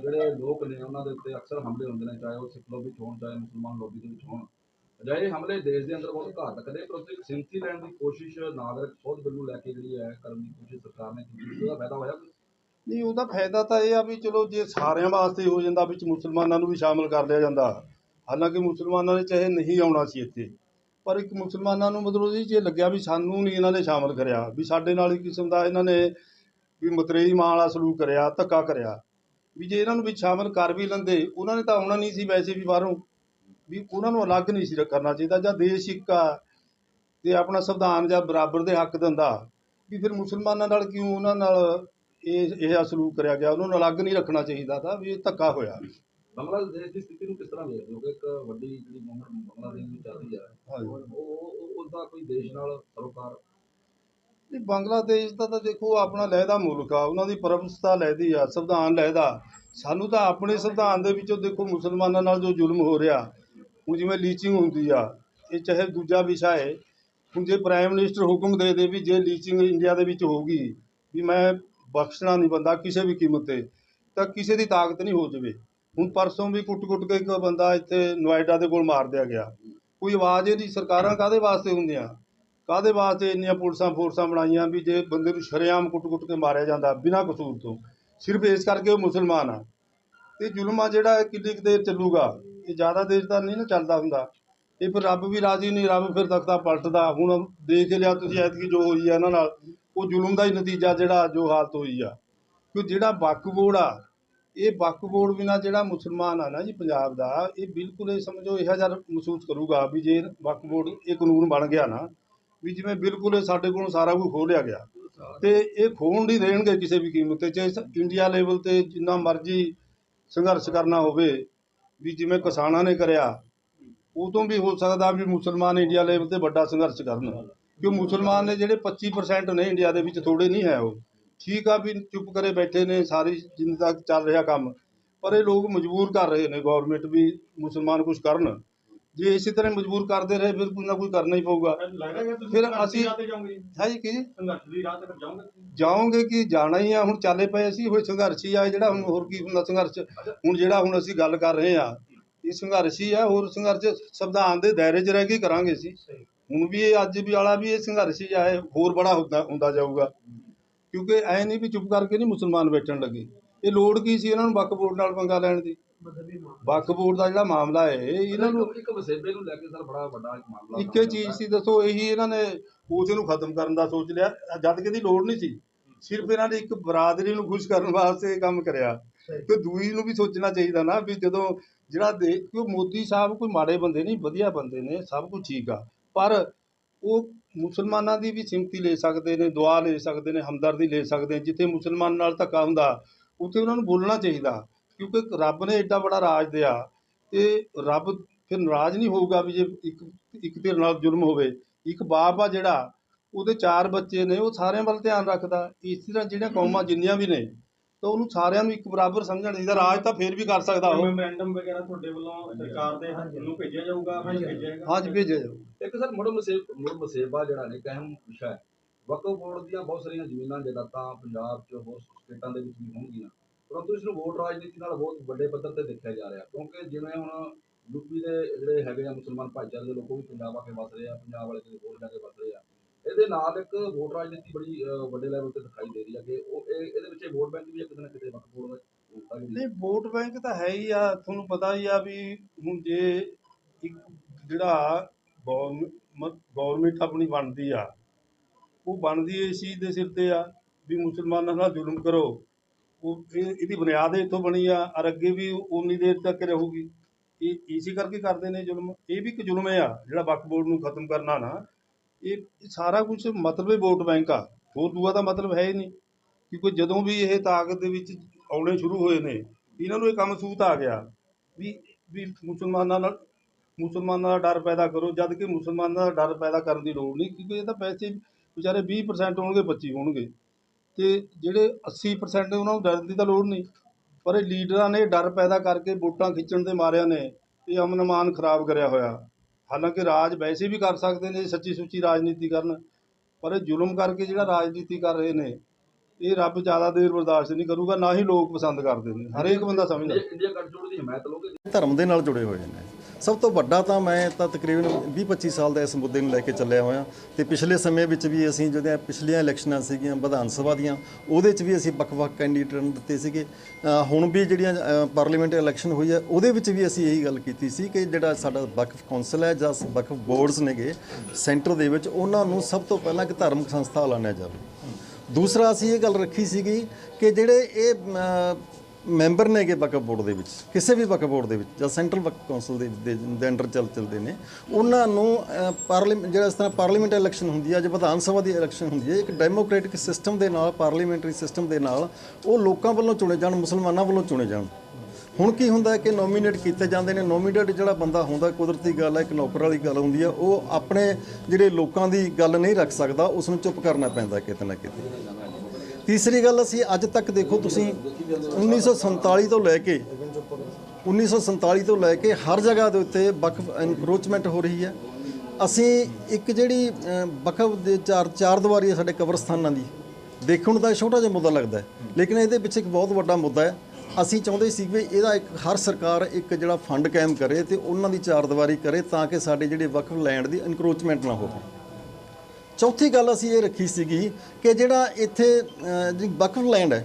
ਜਿਹੜੇ ਲੋਕ ਨੇ ਉਹਨਾਂ ਦੇ ਉੱਤੇ ਅਕਸਰ ਹਮਲੇ ਹੁੰਦੇ ਨੇ, ਚਾਹੇ ਉਹ ਸਿੱਖ ਲੋਬੀ ਹੋਣ, ਚਾਹੇ ਮੁਸਲਮਾਨ ਲੋਬੀ ਦੇ ਵਿੱਚ ਹੋਣ। ਅਜਿਹੇ ਹਮਲੇ ਦੇਸ਼ ਦੇ ਅੰਦਰ ਬਹੁਤ ਘਾਤਕ ਨੇ, ਪਰ ਉੱਥੇ ਇੱਕ ਸਿੰਥੀ ਲੈਣ ਦੀ ਕੋਸ਼ਿਸ਼ ਨਾਗਰਿਕ ਸੋਧ ਬਿੱਲ ਨੂੰ ਲੈ ਕੇ ਜਿਹੜੀ ਹੈ, ਕਰਨ ਦੀ ਕੋਸ਼ਿਸ਼ ਸਰਕਾਰ ਨੇ ਕੀਤੀ। ਉਹਦਾ ਫਾਇਦਾ ਹੋਇਆ ਨਹੀਂ, ਉਹਦਾ ਫਾਇਦਾ ਤਾਂ ਇਹ ਆ ਵੀ ਚਲੋ, ਜੇ ਸਾਰਿਆਂ ਵਾਸਤੇ ਹੋ ਜਾਂਦਾ, ਵਿੱਚ ਮੁਸਲਮਾਨਾਂ ਨੂੰ ਵੀ ਸ਼ਾਮਲ ਕਰ ਲਿਆ ਜਾਂਦਾ। ਹਾਲਾਂਕਿ ਮੁਸਲਮਾਨਾਂ ਨੇ ਚਾਹੇ ਨਹੀਂ ਆਉਣਾ ਸੀ ਇੱਥੇ, ਪਰ ਇੱਕ ਮੁਸਲਮਾਨਾਂ ਨੂੰ ਮਤਲਬ ਇਹ ਜੇ ਲੱਗਿਆ ਵੀ ਸਾਨੂੰ ਨਹੀਂ ਇਹਨਾਂ ਨੇ ਸ਼ਾਮਲ ਕਰਿਆ, ਵੀ ਸਾਡੇ ਨਾਲ ਹੀ ਕਿਸਮ ਦਾ ਇਹਨਾਂ ਨੇ ਵੀ ਮਤਰੇਈ ਮਾਂ ਵਾਲਾ ਸਲੂਕ ਕਰਿਆ, ਧੱਕਾ ਕਰਿਆ। ਵੀ ਜੇ ਇਹਨਾਂ ਨੂੰ ਵੀ ਸ਼ਾਮਲ ਕਰ ਵੀ ਲੈਂਦੇ ਉਹਨਾਂ ਨੇ ਤਾਂ ਆਉਣਾ ਨਹੀਂ ਸੀ ਵੈਸੇ ਵੀ ਬਾਹਰੋਂ। ਵੀ ਉਹਨਾਂ ਨੂੰ ਅਲੱਗ ਨਹੀਂ ਸੀ ਕਰਨਾ ਚਾਹੀਦਾ ਜਾਂ ਦੇਸ਼ ਇੱਕ ਆ ਤੇ ਆਪਣਾ ਸੰਵਿਧਾਨ ਜਾਂ ਬਰਾਬਰ ਦੇ ਹੱਕ ਦਿੰਦਾ। ਵੀ ਫਿਰ ਮੁਸਲਮਾਨਾਂ ਨਾਲ ਕਿਉਂ ਉਹਨਾਂ ਨਾਲ ਇਹ ਇਹ ਸਲੂਕ ਕਰਿਆ ਗਿਆ? ਉਹਨਾਂ ਨੂੰ ਅਲੱਗ ਨਹੀਂ ਰੱਖਣਾ ਚਾਹੀਦਾ ਤਾਂ ਵੀ ਇਹ ਧੱਕਾ ਹੋਇਆ। ਬੰਗਲਾਦੇਸ਼ ਦੀ ਸਥਿਤੀ ਨੂੰ ਕਿਸ ਤਰ੍ਹਾਂ ਵੇਖਦੇ ਹੋ? ਕਿ ਇੱਕ ਵੱਡੀ ਜਿਹੜੀ ਮੂਵਮੈਂਟ ਬੰਗਲਾਦੇਸ਼ ਵਿੱਚ ਚੱਲ ਰਹੀ ਹੈ ਉਹ ਉਸ ਦਾ ਕੋਈ ਦੇਸ਼ ਨਾਲ ਸਰੋਕਾਰ ਨਹੀਂ ਬੰਗਲਾਦੇਸ਼ ਦਾ ਤਾਂ ਦੇਖੋ ਆਪਣਾ ਲਹਿਦਾ ਮੁਲਕ ਆ, ਉਹਨਾਂ ਦੀ ਪਰਮਸਤਾ ਲਹਿਦੀ ਆ, ਸੰਵਿਧਾਨ ਲਹਿਦਾ। ਸਾਨੂੰ ਤਾਂ ਆਪਣੇ ਸੰਵਿਧਾਨ ਦੇ ਵਿੱਚੋਂ ਦੇਖੋ ਮੁਸਲਮਾਨਾਂ ਨਾਲ ਜੋ ਜ਼ੁਲਮ ਹੋ ਰਿਹਾ ਹੁਣ ਜਿਵੇਂ ਲੀਚਿੰਗ ਹੁੰਦੀ ਆ, ਇਹ ਚਾਹੇ ਦੂਜਾ ਵਿਸ਼ਾ ਹੈ ਹੁਣ ਜੇ ਪ੍ਰਾਈਮ ਮਿਨਿਸਟਰ ਹੁਕਮ ਦੇ ਦੇ ਵੀ ਜੇ ਲੀਚਿੰਗ ਇੰਡੀਆ ਦੇ ਵਿੱਚ ਹੋਊਗੀ, ਵੀ ਮੈਂ ਬਖਸ਼ਣਾ ਨਹੀਂ ਬੰਦਾ ਕਿਸੇ ਵੀ ਕੀਮਤ ਤੇ, ਤਾਂ ਕਿਸੇ ਦੀ ਤਾਕਤ ਨਹੀਂ ਹੋ ਜਾਵੇ। ਹੁਣ ਪਰਸੋਂ ਵੀ ਕੁੱਟ-ਕੁੱਟ ਕੇ ਇੱਕ ਬੰਦਾ ਇੱਥੇ ਨੋਇਡਾ ਦੇ ਕੋਲ ਮਾਰ ਦਿਆ ਗਿਆ। ਕੋਈ ਆਵਾਜ਼ ਹੀ ਨਹੀਂ, ਸਰਕਾਰਾਂ ਕਾਦੇ ਵਾਸਤੇ ਹੁੰਦੀਆਂ? ਕਾਹਦੇ ਵਾਸਤੇ ਇੰਨੀਆਂ ਪੁਲਿਸਾਂ ਫੋਰਸਾਂ ਬਣਾਈਆਂ ਵੀ ਜੇ ਬੰਦੇ ਨੂੰ ਸ਼ਰੇਆਮ ਕੁੱਟ-ਕੁੱਟ ਕੇ ਮਾਰਿਆ ਜਾਂਦਾ ਬਿਨਾਂ ਕਸੂਰ ਤੋਂ? ਸਿਰਫ ਇਸ ਕਰਕੇ ਉਹ ਮੁਸਲਮਾਨ ਆ। ਤੇ ਜ਼ੁਲਮ ਆ ਜਿਹੜਾ ਕਿੰਨੀ ਕੁ ਦੇਰ ਚੱਲੂਗਾ? ਇਹ ਜ਼ਿਆਦਾ ਦੇਰ ਤਾਂ ਨਹੀਂ ਨਾ ਚੱਲਦਾ ਹੁੰਦਾ। ਇਹ ਫਿਰ ਰੱਬ ਵੀ ਰਾਜ਼ੀ ਨਹੀਂ, ਰੱਬ ਫਿਰ ਤਖਤਾ ਪਲਟਦਾ। ਹੁਣ ਦੇਖ ਲਿਆ ਤੁਸੀਂ ਐਤਕੀ ਜੋ ਹੋਈ ਆ ਇਹਨਾਂ ਨਾਲ, ਉਹ ਜ਼ੁਲਮ ਦਾ ਹੀ ਨਤੀਜਾ ਜਿਹੜਾ ਜੋ ਹਾਲਤ ਹੋਈ ਆ। ਕਿ ਜਿਹੜਾ ਵਕਫ ਬੋਰਡ ਆ, ਇਹ ਵਕਫ ਬੋਰਡ ਬਿਨਾਂ ਜਿਹੜਾ ਮੁਸਲਮਾਨ ਆ ਨਾ ਜੀ ਪੰਜਾਬ ਦਾ, ਇਹ ਬਿਲਕੁਲ ਇਹ ਸਮਝੋ ਇਹੋ ਜਿਹਾ ਮਹਿਸੂਸ ਕਰੂਗਾ ਵੀ ਜੇ ਵਕਫ ਬੋਰਡ ਇਹ ਕਾਨੂੰਨ ਬਣ ਗਿਆ ਨਾ ਵੀ ਜਿਵੇਂ ਬਿਲਕੁਲ ਸਾਡੇ ਕੋਲੋਂ ਸਾਰਾ ਕੁਝ ਖੋਹ ਲਿਆ ਗਿਆ। ਤੇ ਇਹ ਖੋਣ ਨਹੀਂ ਦੇਣਗੇ ਕਿਸੇ ਵੀ ਕੀਮਤ ਤੇ, ਚਾਹੇ ਇੰਡੀਆ ਲੈਵਲ ਤੇ ਜਿੰਨਾ ਮਰਜ਼ੀ ਸੰਘਰਸ਼ ਕਰਨਾ ਹੋਵੇ, ਵੀ ਜਿਵੇਂ ਕਿਸਾਨਾਂ ਨੇ ਕਰਿਆ, ਉਹ ਤੋਂ ਵੀ ਹੋ ਸਕਦਾ ਵੀ ਮੁਸਲਮਾਨ ਇੰਡੀਆ ਲੈਵਲ ਤੇ ਵੱਡਾ ਸੰਘਰਸ਼ ਕਰਨ। ਕਿਉਂ ਮੁਸਲਮਾਨ ਨੇ ਜਿਹੜੇ 25% ਨੇ ਇੰਡੀਆ ਦੇ ਵਿੱਚ ਥੋੜੇ ਨਹੀਂ ਹੈ ਉਹ। ਠੀਕ ਆ ਵੀ ਚੁੱਪ ਕਰੇ ਬੈਠੇ ਨੇ, ਸਾਰੀ ਜਿੰਦ ਤੱਕ ਚੱਲ ਰਿਹਾ ਕੰਮ, ਪਰ ਇਹ ਲੋਕ ਮਜਬੂਰ ਕਰ ਰਹੇ ਨੇ ਗਵਰਨਮੈਂਟ ਵੀ ਮੁਸਲਮਾਨ ਕੁਝ ਕਰਨ। ਜੇ ਇਸੇ ਤਰ੍ਹਾਂ ਮਜਬੂਰ ਕਰਦੇ ਰਹੇ ਫਿਰ ਕੁਝ ਨਾ ਕੁਝ ਕਰਨਾ ਹੀ ਪਊਗਾ। ਫਿਰ ਅਸੀਂ- ਹੈ ਜੀ ਕੀ ਜੀ? ਸੰਘਰਸ਼ ਦੀ ਰਾਹ ਤੇ ਫਿਰ ਜਾਓਗੇ ਜਾਓਗੇ ਕਿ ਜਾਣਾ ਹੀ ਆ ਹੁਣ ਚੱਲੇ ਪਏ ਅਸੀਂ ਹੋਏ ਸੰਘਰਸ਼ ਹੀ ਆ ਜਿਹੜਾ ਹੁਣ ਹੋਰ ਕੀ ਹੁੰਦਾ ਸੰਘਰਸ਼? ਹੁਣ ਜਿਹੜਾ ਹੁਣ ਅਸੀਂ ਗੱਲ ਕਰ ਰਹੇ ਆ ਇਹ ਸੰਘਰਸ਼ ਹੀ ਆ ਹੋਰ ਸੰਘਰਸ਼ ਸੰਵਿਧਾਨ ਦੇ ਦਾਇਰੇ 'ਚ ਰਹਿ ਕੇ ਕਰਾਂਗੇ ਅਸੀਂ। ਹੁਣ ਵੀ ਇਹ ਅੱਜ ਵੀ ਵਾਲਾ ਵੀ ਇਹ ਸੰਘਰਸ਼ ਹੀ ਆ ਇਹ ਹੋਰ ਬੜਾ ਹੁੰਦਾ ਹੁੰਦਾ ਜਾਊਗਾ। ਕਿਉਂਕਿ ਐ ਨਹੀਂ ਵੀ ਚੁੱਪ ਕਰਕੇ ਨਹੀਂ ਮੁਸਲਮਾਨ ਬੈਠਣ ਲੱਗੇ। ਇਹ ਲੋੜ ਕੀ ਸੀ ਇਹਨਾਂ ਨੂੰ ਵਕਫ ਬੋਰਡ ਨਾਲ ਪੰਗਾ ਲੈਣ ਦੀ? ਵਕਫ ਬੋਰਡ ਦਾ ਜਿਹੜਾ ਮਾਮਲਾ ਹੈ ਇਹਨਾਂ ਨੂੰ ਇੱਕ ਵਸੇਬੇ ਨੂੰ ਲੈ ਕੇ ਸਰ ਬੜਾ ਵੱਡਾ ਮਾਮਲਾ ਇੱਕੇ ਚੀਜ਼ ਸੀ ਦੱਸੋ ਇਹੀ ਇਹਨਾਂ ਨੇ ਉਸ ਨੂੰ ਖਤਮ ਕਰਨ ਦਾ ਸੋਚ ਲਿਆ। ਜਦ ਕਿ ਇਹਦੀ ਲੋੜ ਨਹੀਂ ਸੀ ਸਿਰਫ ਇਹਨਾਂ ਨੇ ਇੱਕ ਬਰਾਦਰੀ ਨੂੰ ਖੁਸ਼ ਕਰਨ ਵਾਸਤੇ ਇਹ ਕੰਮ ਕਰਿਆ। ਤੇ ਦੂਈ ਨੂੰ ਵੀ ਸੋਚਣਾ ਚਾਹੀਦਾ ਨਾ ਵੀ ਜਦੋਂ ਜਿਹੜਾ ਦੇ ਕਿਉਂ ਮੋਦੀ ਸਾਹਿਬ ਕੋਈ ਮਾੜੇ ਬੰਦੇ ਨਹੀਂ ਵਧੀਆ ਬੰਦੇ ਨੇ ਸਭ ਕੁਝ ਠੀਕ ਆ। ਪਰ ਉਹ ਮੁਸਲਮਾਨਾਂ ਦੀ ਵੀ ਸਿੰਪਤੀ ਲੈ ਸਕਦੇ ਨੇ ਦੁਆ ਲੈ ਸਕਦੇ ਨੇ ਹਮਦਰਦੀ ਲੈ ਸਕਦੇ ਨੇ ਜਿੱਥੇ ਮੁਸਲਮਾਨ ਨਾਲ ਧੱਕਾ ਹੁੰਦਾ ਉੱਥੇ ਉਹਨਾਂ ਨੂੰ ਬੋਲਣਾ ਚਾਹੀਦਾ। ਕਿਉਂਕਿ ਰੱਬ ਨੇ ਐਡਾ ਬੜਾ ਰਾਜ ਦਿਆ ਤੇ ਰੱਬ ਫਿਰ ਨਾਰਾਜ਼ ਨਹੀਂ ਹੋਊਗਾ ਵੀ ਜੇ ਇੱਕ ਇੱਕ ਧਿਰ ਨਾਲ ਜ਼ੁਲਮ ਹੋਵੇ। ਇੱਕ ਬਾਪ ਆ ਜਿਹੜਾ ਉਹਦੇ ਚਾਰ ਬੱਚੇ ਨੇ ਉਹ ਸਾਰਿਆਂ ਵੱਲ ਧਿਆਨ ਰੱਖਦਾ। ਇਸ ਤਰ੍ਹਾਂ ਜਿਹੜੀਆਂ ਕੌਮਾਂ ਜਿੰਨੀਆਂ ਵੀ ਨੇ ਤਾਂ ਉਹਨੂੰ ਸਾਰਿਆਂ ਨੂੰ ਇੱਕ ਬਰਾਬਰ ਸਮਝਣਾ ਚਾਹੀਦਾ ਰਾਜ ਤਾਂ ਫੇਰ ਵੀ ਕਰ ਸਕਦਾ ਉਹ। ਮੈਮੋਰੈਂਡਮ ਵਗੈਰਾ ਤੁਹਾਡੇ ਵੱਲੋਂ ਸਰਕਾਰ ਦੇ ਨੂੰ ਭੇਜਿਆ ਜਾਊਗਾ? ਹਾਂਜੀ ਭੇਜਿਆ ਜਾਓ ਇੱਕ ਸਰ ਮੁੜ ਮਸੇਬ ਮੁੜ ਮਸੇਬਾ ਜਿਹੜਾ ਨੇ ਇੱਕ ਅਹਿਮ ਵਿਸ਼ਾ ਹੈ। ਵਕਫ ਬੋਰਡ ਦੀਆਂ ਬਹੁਤ ਸਾਰੀਆਂ ਜ਼ਮੀਨਾਂ ਜਾਇਦਾਦਾਂ ਪੰਜਾਬ 'ਚ ਹੋਰ ਸਟੇਟਾਂ ਦੇ ਵਿੱਚ ਵੀ ਹੋਣਗੀਆਂ। ਪਰੰਤੂ ਇਸ ਨੂੰ ਵੋਟ ਰਾਜਨੀਤੀ ਨਾਲ ਬਹੁਤ ਵੱਡੇ ਪੱਧਰ ਤੇ ਦੇਖਿਆ ਜਾ ਰਿਹਾ, ਕਿਉਂਕਿ ਜਿਵੇਂ ਹੁਣ ਯੂਪੀ ਦੇ ਜਿਹੜੇ ਹੈਗੇ ਆ ਮੁਸਲਮਾਨ ਭਾਈਚਾਰੇ ਦੇ ਲੋਕ ਉਹ ਵੀ ਪੰਜਾਬ ਆ ਕੇ ਵਸ ਰਹੇ ਆ, ਪੰਜਾਬ ਵਾਲੇ ਕਿਤੇ ਹੋਰ ਜਾ ਕੇ ਵਸ ਰਹੇ ਆ, ਇਹਦੇ ਨਾਲ ਇੱਕ ਵੋਟ ਰਾਜਨੀਤੀ ਬੜੀ ਵੱਡੇ ਲੈਵਲ ਤੇ ਦਿਖਾਈ ਦੇ ਰਹੀ ਹੈ ਕਿ ਉਹ ਇਹਦੇ ਵਿੱਚ ਵੋਟ ਬੈਂਕ ਵੀ ਇੱਕ ਦਿਨ ਕਿਤੇ ਵਕਫ ਵੋਟ ਨਹੀਂ, ਵੋਟ ਬੈਂਕ ਤਾਂ ਹੈ ਹੀ ਆ, ਤੁਹਾਨੂੰ ਪਤਾ ਹੀ ਆ ਵੀ ਹੁਣ ਜੇ ਇੱਕ ਜਿਹੜਾ ਗਵਰਨਮੈਂਟ ਆਪਣੀ ਬਣਦੀ ਆ, ਉਹ ਬਣਦੀ ਇਸ ਚੀਜ਼ ਦੇ ਸਿਰ ਤੇ ਆ ਵੀ ਮੁਸਲਮਾਨਾਂ ਨਾਲ ਜ਼ੁਲਮ ਕਰੋ। ਉਹ ਇਹ ਇਹਦੀ ਬੁਨਿਆਦ ਹੀ ਇੱਥੋਂ ਬਣੀ ਆ, ਔਰ ਅੱਗੇ ਵੀ ਉਨੀ ਦੇਰ ਤੱਕ ਰਹੂਗੀ। ਇਹ ਇਸੇ ਕਰਕੇ ਕਰਦੇ ਨੇ ਜ਼ੁਲਮ। ਇਹ ਵੀ ਇੱਕ ਜ਼ੁਲਮ ਆ, ਜਿਹੜਾ ਵਕਫ ਬੋਰਡ ਨੂੰ ਖਤਮ ਕਰਨਾ ਨਾ। ਇਹ ਇਹ ਸਾਰਾ ਕੁਝ ਮਤਲਬ ਹੀ ਵੋਟ ਬੈਂਕ ਆ। ਹੋਰ ਦੂਆ ਦਾ ਮਤਲਬ ਹੈ ਹੀ ਨਹੀਂ। ਕਿਉਂਕਿ ਜਦੋਂ ਵੀ ਇਹ ਤਾਕਤ ਦੇ ਵਿੱਚ ਆਉਣੇ ਸ਼ੁਰੂ ਹੋਏ ਨੇ, ਇਹਨਾਂ ਨੂੰ ਇਹ ਕੰਮ ਸੂਤ ਆ ਗਿਆ। ਵੀ ਵੀ ਮੁਸਲਮਾਨਾਂ ਨਾਲ, ਮੁਸਲਮਾਨਾਂ ਦਾ ਡਰ ਪੈਦਾ ਕਰੋ, ਜਦ ਕਿ ਮੁਸਲਮਾਨਾਂ ਦਾ ਡਰ ਪੈਦਾ ਕਰਨ ਦੀ ਲੋੜ ਨਹੀਂ, ਕਿਉਂਕਿ ਇਹ ਤਾਂ ਪੈਸੇ ਵਿਚਾਰੇ 20% ਹੋਣਗੇ 25 ਹੋਣਗੇ। ਤੇ ਜਿਹੜੇ 80% ਨੇ ਉਹਨਾਂ ਨੂੰ ਡਰਨ ਦੀ ਤਾਂ ਲੋੜ ਨਹੀਂ। ਪਰ ਇਹ ਲੀਡਰਾਂ ਨੇ ਡਰ ਪੈਦਾ ਕਰਕੇ ਵੋਟਾਂ ਖਿੱਚਣ ਦੇ ਮਾਰਿਆਂ ਨੇ ਇਹ ਅਮਨ ਅਮਾਨ ਖਰਾਬ ਕਰਿਆ ਹੋਇਆ। ਹਾਲਾਂਕਿ ਰਾਜ ਵੈਸੇ ਵੀ ਕਰ ਸਕਦੇ ਨੇ ਸੱਚੀ ਸੁੱਚੀ ਰਾਜਨੀਤੀ ਕਰਨ। ਪਰ ਇਹ ਜ਼ੁਲਮ ਕਰਕੇ ਜਿਹੜਾ ਰਾਜਨੀਤੀ ਕਰ ਰਹੇ ਨੇ ਇਹ ਰੱਬ ਜ਼ਿਆਦਾ ਦੇਰ ਬਰਦਾਸ਼ਤ ਨਹੀਂ ਕਰੂਗਾ ਨਾ ਹੀ ਲੋਕ ਪਸੰਦ ਕਰਦੇ ਨੇ। ਹਰੇਕ ਬੰਦਾ ਸਮਝਦਾ। ਧਰਮ ਦੇ ਨਾਲ ਜੁੜੇ ਹੋਏ ਨੇ। ਸਭ ਤੋਂ ਵੱਡਾ ਤਾਂ ਮੈਂ ਤਾਂ ਤਕਰੀਬਨ 20-25 ਸਾਲ ਦਾ ਇਸ ਮੁੱਦੇ ਨੂੰ ਲੈ ਕੇ ਚੱਲਿਆ ਹੋਇਆ। ਤੇ ਪਿਛਲੇ ਸਮੇਂ ਵਿੱਚ ਵੀ ਅਸੀਂ ਜਿਹੜੀਆਂ ਪਿਛਲੀਆਂ ਇਲੈਕਸ਼ਨਾਂ ਸੀਗੀਆਂ ਵਿਧਾਨ ਸਭਾ ਦੀਆਂ, ਉਹਦੇ 'ਚ ਵੀ ਅਸੀਂ ਵੱਖ-ਵੱਖ ਕੈਂਡੀਡੇਟ ਦਿੱਤੇ ਸੀਗੇ। ਹੁਣ ਵੀ ਜਿਹੜੀਆਂ ਪਾਰਲੀਮੈਂਟ ਇਲੈਕਸ਼ਨ ਹੋਈ ਹੈ, ਉਹਦੇ ਵਿੱਚ ਵੀ ਅਸੀਂ ਇਹੀ ਗੱਲ ਕੀਤੀ ਸੀ ਕਿ ਜਿਹੜਾ ਸਾਡਾ ਵਕਫ ਕੌਂਸਲ ਹੈ ਜਾਂ ਵਕਫ ਬੋਰਡਸ ਨੇਗੇ ਸੈਂਟਰ ਦੇ ਵਿੱਚ ਉਹਨਾਂ ਨੂੰ ਸਭ ਤੋਂ ਪਹਿਲਾਂ ਇੱਕ ਧਾਰਮਿਕ ਸੰਸਥਾ ਐਲਾਨਿਆ ਜਾਵੇ। ਦੂਸਰਾ ਅਸੀਂ ਇਹ ਗੱਲ ਰੱਖੀ ਸੀਗੀ ਕਿ ਜਿਹੜੇ ਇਹ ਮੈਂਬਰ ਨੇਗੇ ਵਕਫ ਬੋਰਡ ਦੇ ਵਿੱਚ, ਕਿਸੇ ਵੀ ਵਕਫ ਬੋਰਡ ਦੇ ਵਿੱਚ, ਜਾਂ ਸੈਂਟਰਲ ਵਕਫ ਕੌਂਸਲ ਦੇ ਦੇ ਅੰਡਰ ਚੱਲ, ਚੱਲਦੇ ਨੇ, ਉਹਨਾਂ ਨੂੰ ਪਾਰਲੀਮੈਂਟ, ਜਿਹੜਾ ਇਸ ਤਰ੍ਹਾਂ ਪਾਰਲੀਮੈਂਟ ਇਲੈਕਸ਼ਨ ਹੁੰਦੀ ਹੈ ਜਾਂ ਵਿਧਾਨ ਸਭਾ ਦੀ ਇਲੈਕਸ਼ਨ ਹੁੰਦੀ ਹੈ ਇੱਕ ਡੈਮੋਕ੍ਰੈਟਿਕ ਸਿਸਟਮ ਦੇ ਨਾਲ, ਪਾਰਲੀਮੈਂਟਰੀ ਸਿਸਟਮ ਦੇ ਨਾਲ, ਉਹ ਲੋਕਾਂ ਵੱਲੋਂ ਚੁਣੇ ਜਾਣ, ਮੁਸਲਮਾਨਾਂ ਵੱਲੋਂ ਚੁਣੇ ਜਾਣ। ਹੁਣ ਕੀ ਹੁੰਦਾ ਹੈ ਕਿ ਨੋਮੀਨੇਟ ਕੀਤੇ ਜਾਂਦੇ ਨੇ ਨੋਮੀਨੇਟ ਜਿਹੜਾ ਬੰਦਾ ਹੁੰਦਾ, ਕੁਦਰਤੀ ਗੱਲ ਹੈ ਇੱਕ ਨੌਕਰ ਵਾਲੀ ਗੱਲ ਹੁੰਦੀ ਹੈ ਉਹ ਆਪਣੇ ਜਿਹੜੇ ਲੋਕਾਂ ਦੀ ਗੱਲ ਨਹੀਂ ਰੱਖ ਸਕਦਾ, ਉਸ ਨੂੰ ਚੁੱਪ ਕਰਨਾ ਪੈਂਦਾ ਕਿਤੇ ਨਾ ਕਿਤੇ। ਤੀਸਰੀ ਗੱਲ ਅਸੀਂ ਅੱਜ ਤੱਕ ਦੇਖੋ ਤੁਸੀਂ 1947 ਤੋਂ ਲੈ ਕੇ 1947 ਤੋਂ ਲੈ ਕੇ ਹਰ ਜਗ੍ਹਾ ਦੇ ਉੱਤੇ ਵਕਫ ਐਨਕਰੋਚਮੈਂਟ ਹੋ ਰਹੀ ਹੈ। ਅਸੀਂ ਇੱਕ ਜਿਹੜੀ ਅ, ਵਕਫ ਦੇ ਚਾਰ ਚਾਰ ਦੀਵਾਰੀ ਹੈ ਸਾਡੇ ਕਬਰਸਤਾਨਾਂ ਦੀ। ਦੇਖਣ ਨੂੰ ਤਾਂ ਛੋਟਾ ਜਿਹਾ ਮੁੱਦਾ ਲੱਗਦਾ ਲੇਕਿਨ ਇਹਦੇ ਵਿੱਚ ਇੱਕ ਬਹੁਤ ਵੱਡਾ ਮੁੱਦਾ ਹੈ। ਅਸੀਂ ਚਾਹੁੰਦੇ ਸੀ ਵੀ ਇਹਦਾ ਇੱਕ ਹਰ ਸਰਕਾਰ ਇੱਕ ਜਿਹੜਾ ਫੰਡ ਕਾਇਮ ਕਰੇ ਤੇ ਉਹਨਾਂ ਦੀ ਚਾਰ ਦੀਵਾਰੀ ਕਰੇ ਤਾਂ ਕਿ ਸਾਡੇ ਜਿਹੜੇ ਵਕਫ ਲੈਂਡ ਦੀ ਐਨਕਰੋਚਮੈਂਟ ਨਾ ਹੋਵੇ। ਚੌਥੀ ਗੱਲ ਅਸੀਂ ਇਹ ਰੱਖੀ ਸੀਗੀ ਕਿ ਜਿਹੜਾ ਇੱਥੇ ਜਿਹੜੀ ਵਕਫ ਲੈਂਡ ਹੈ,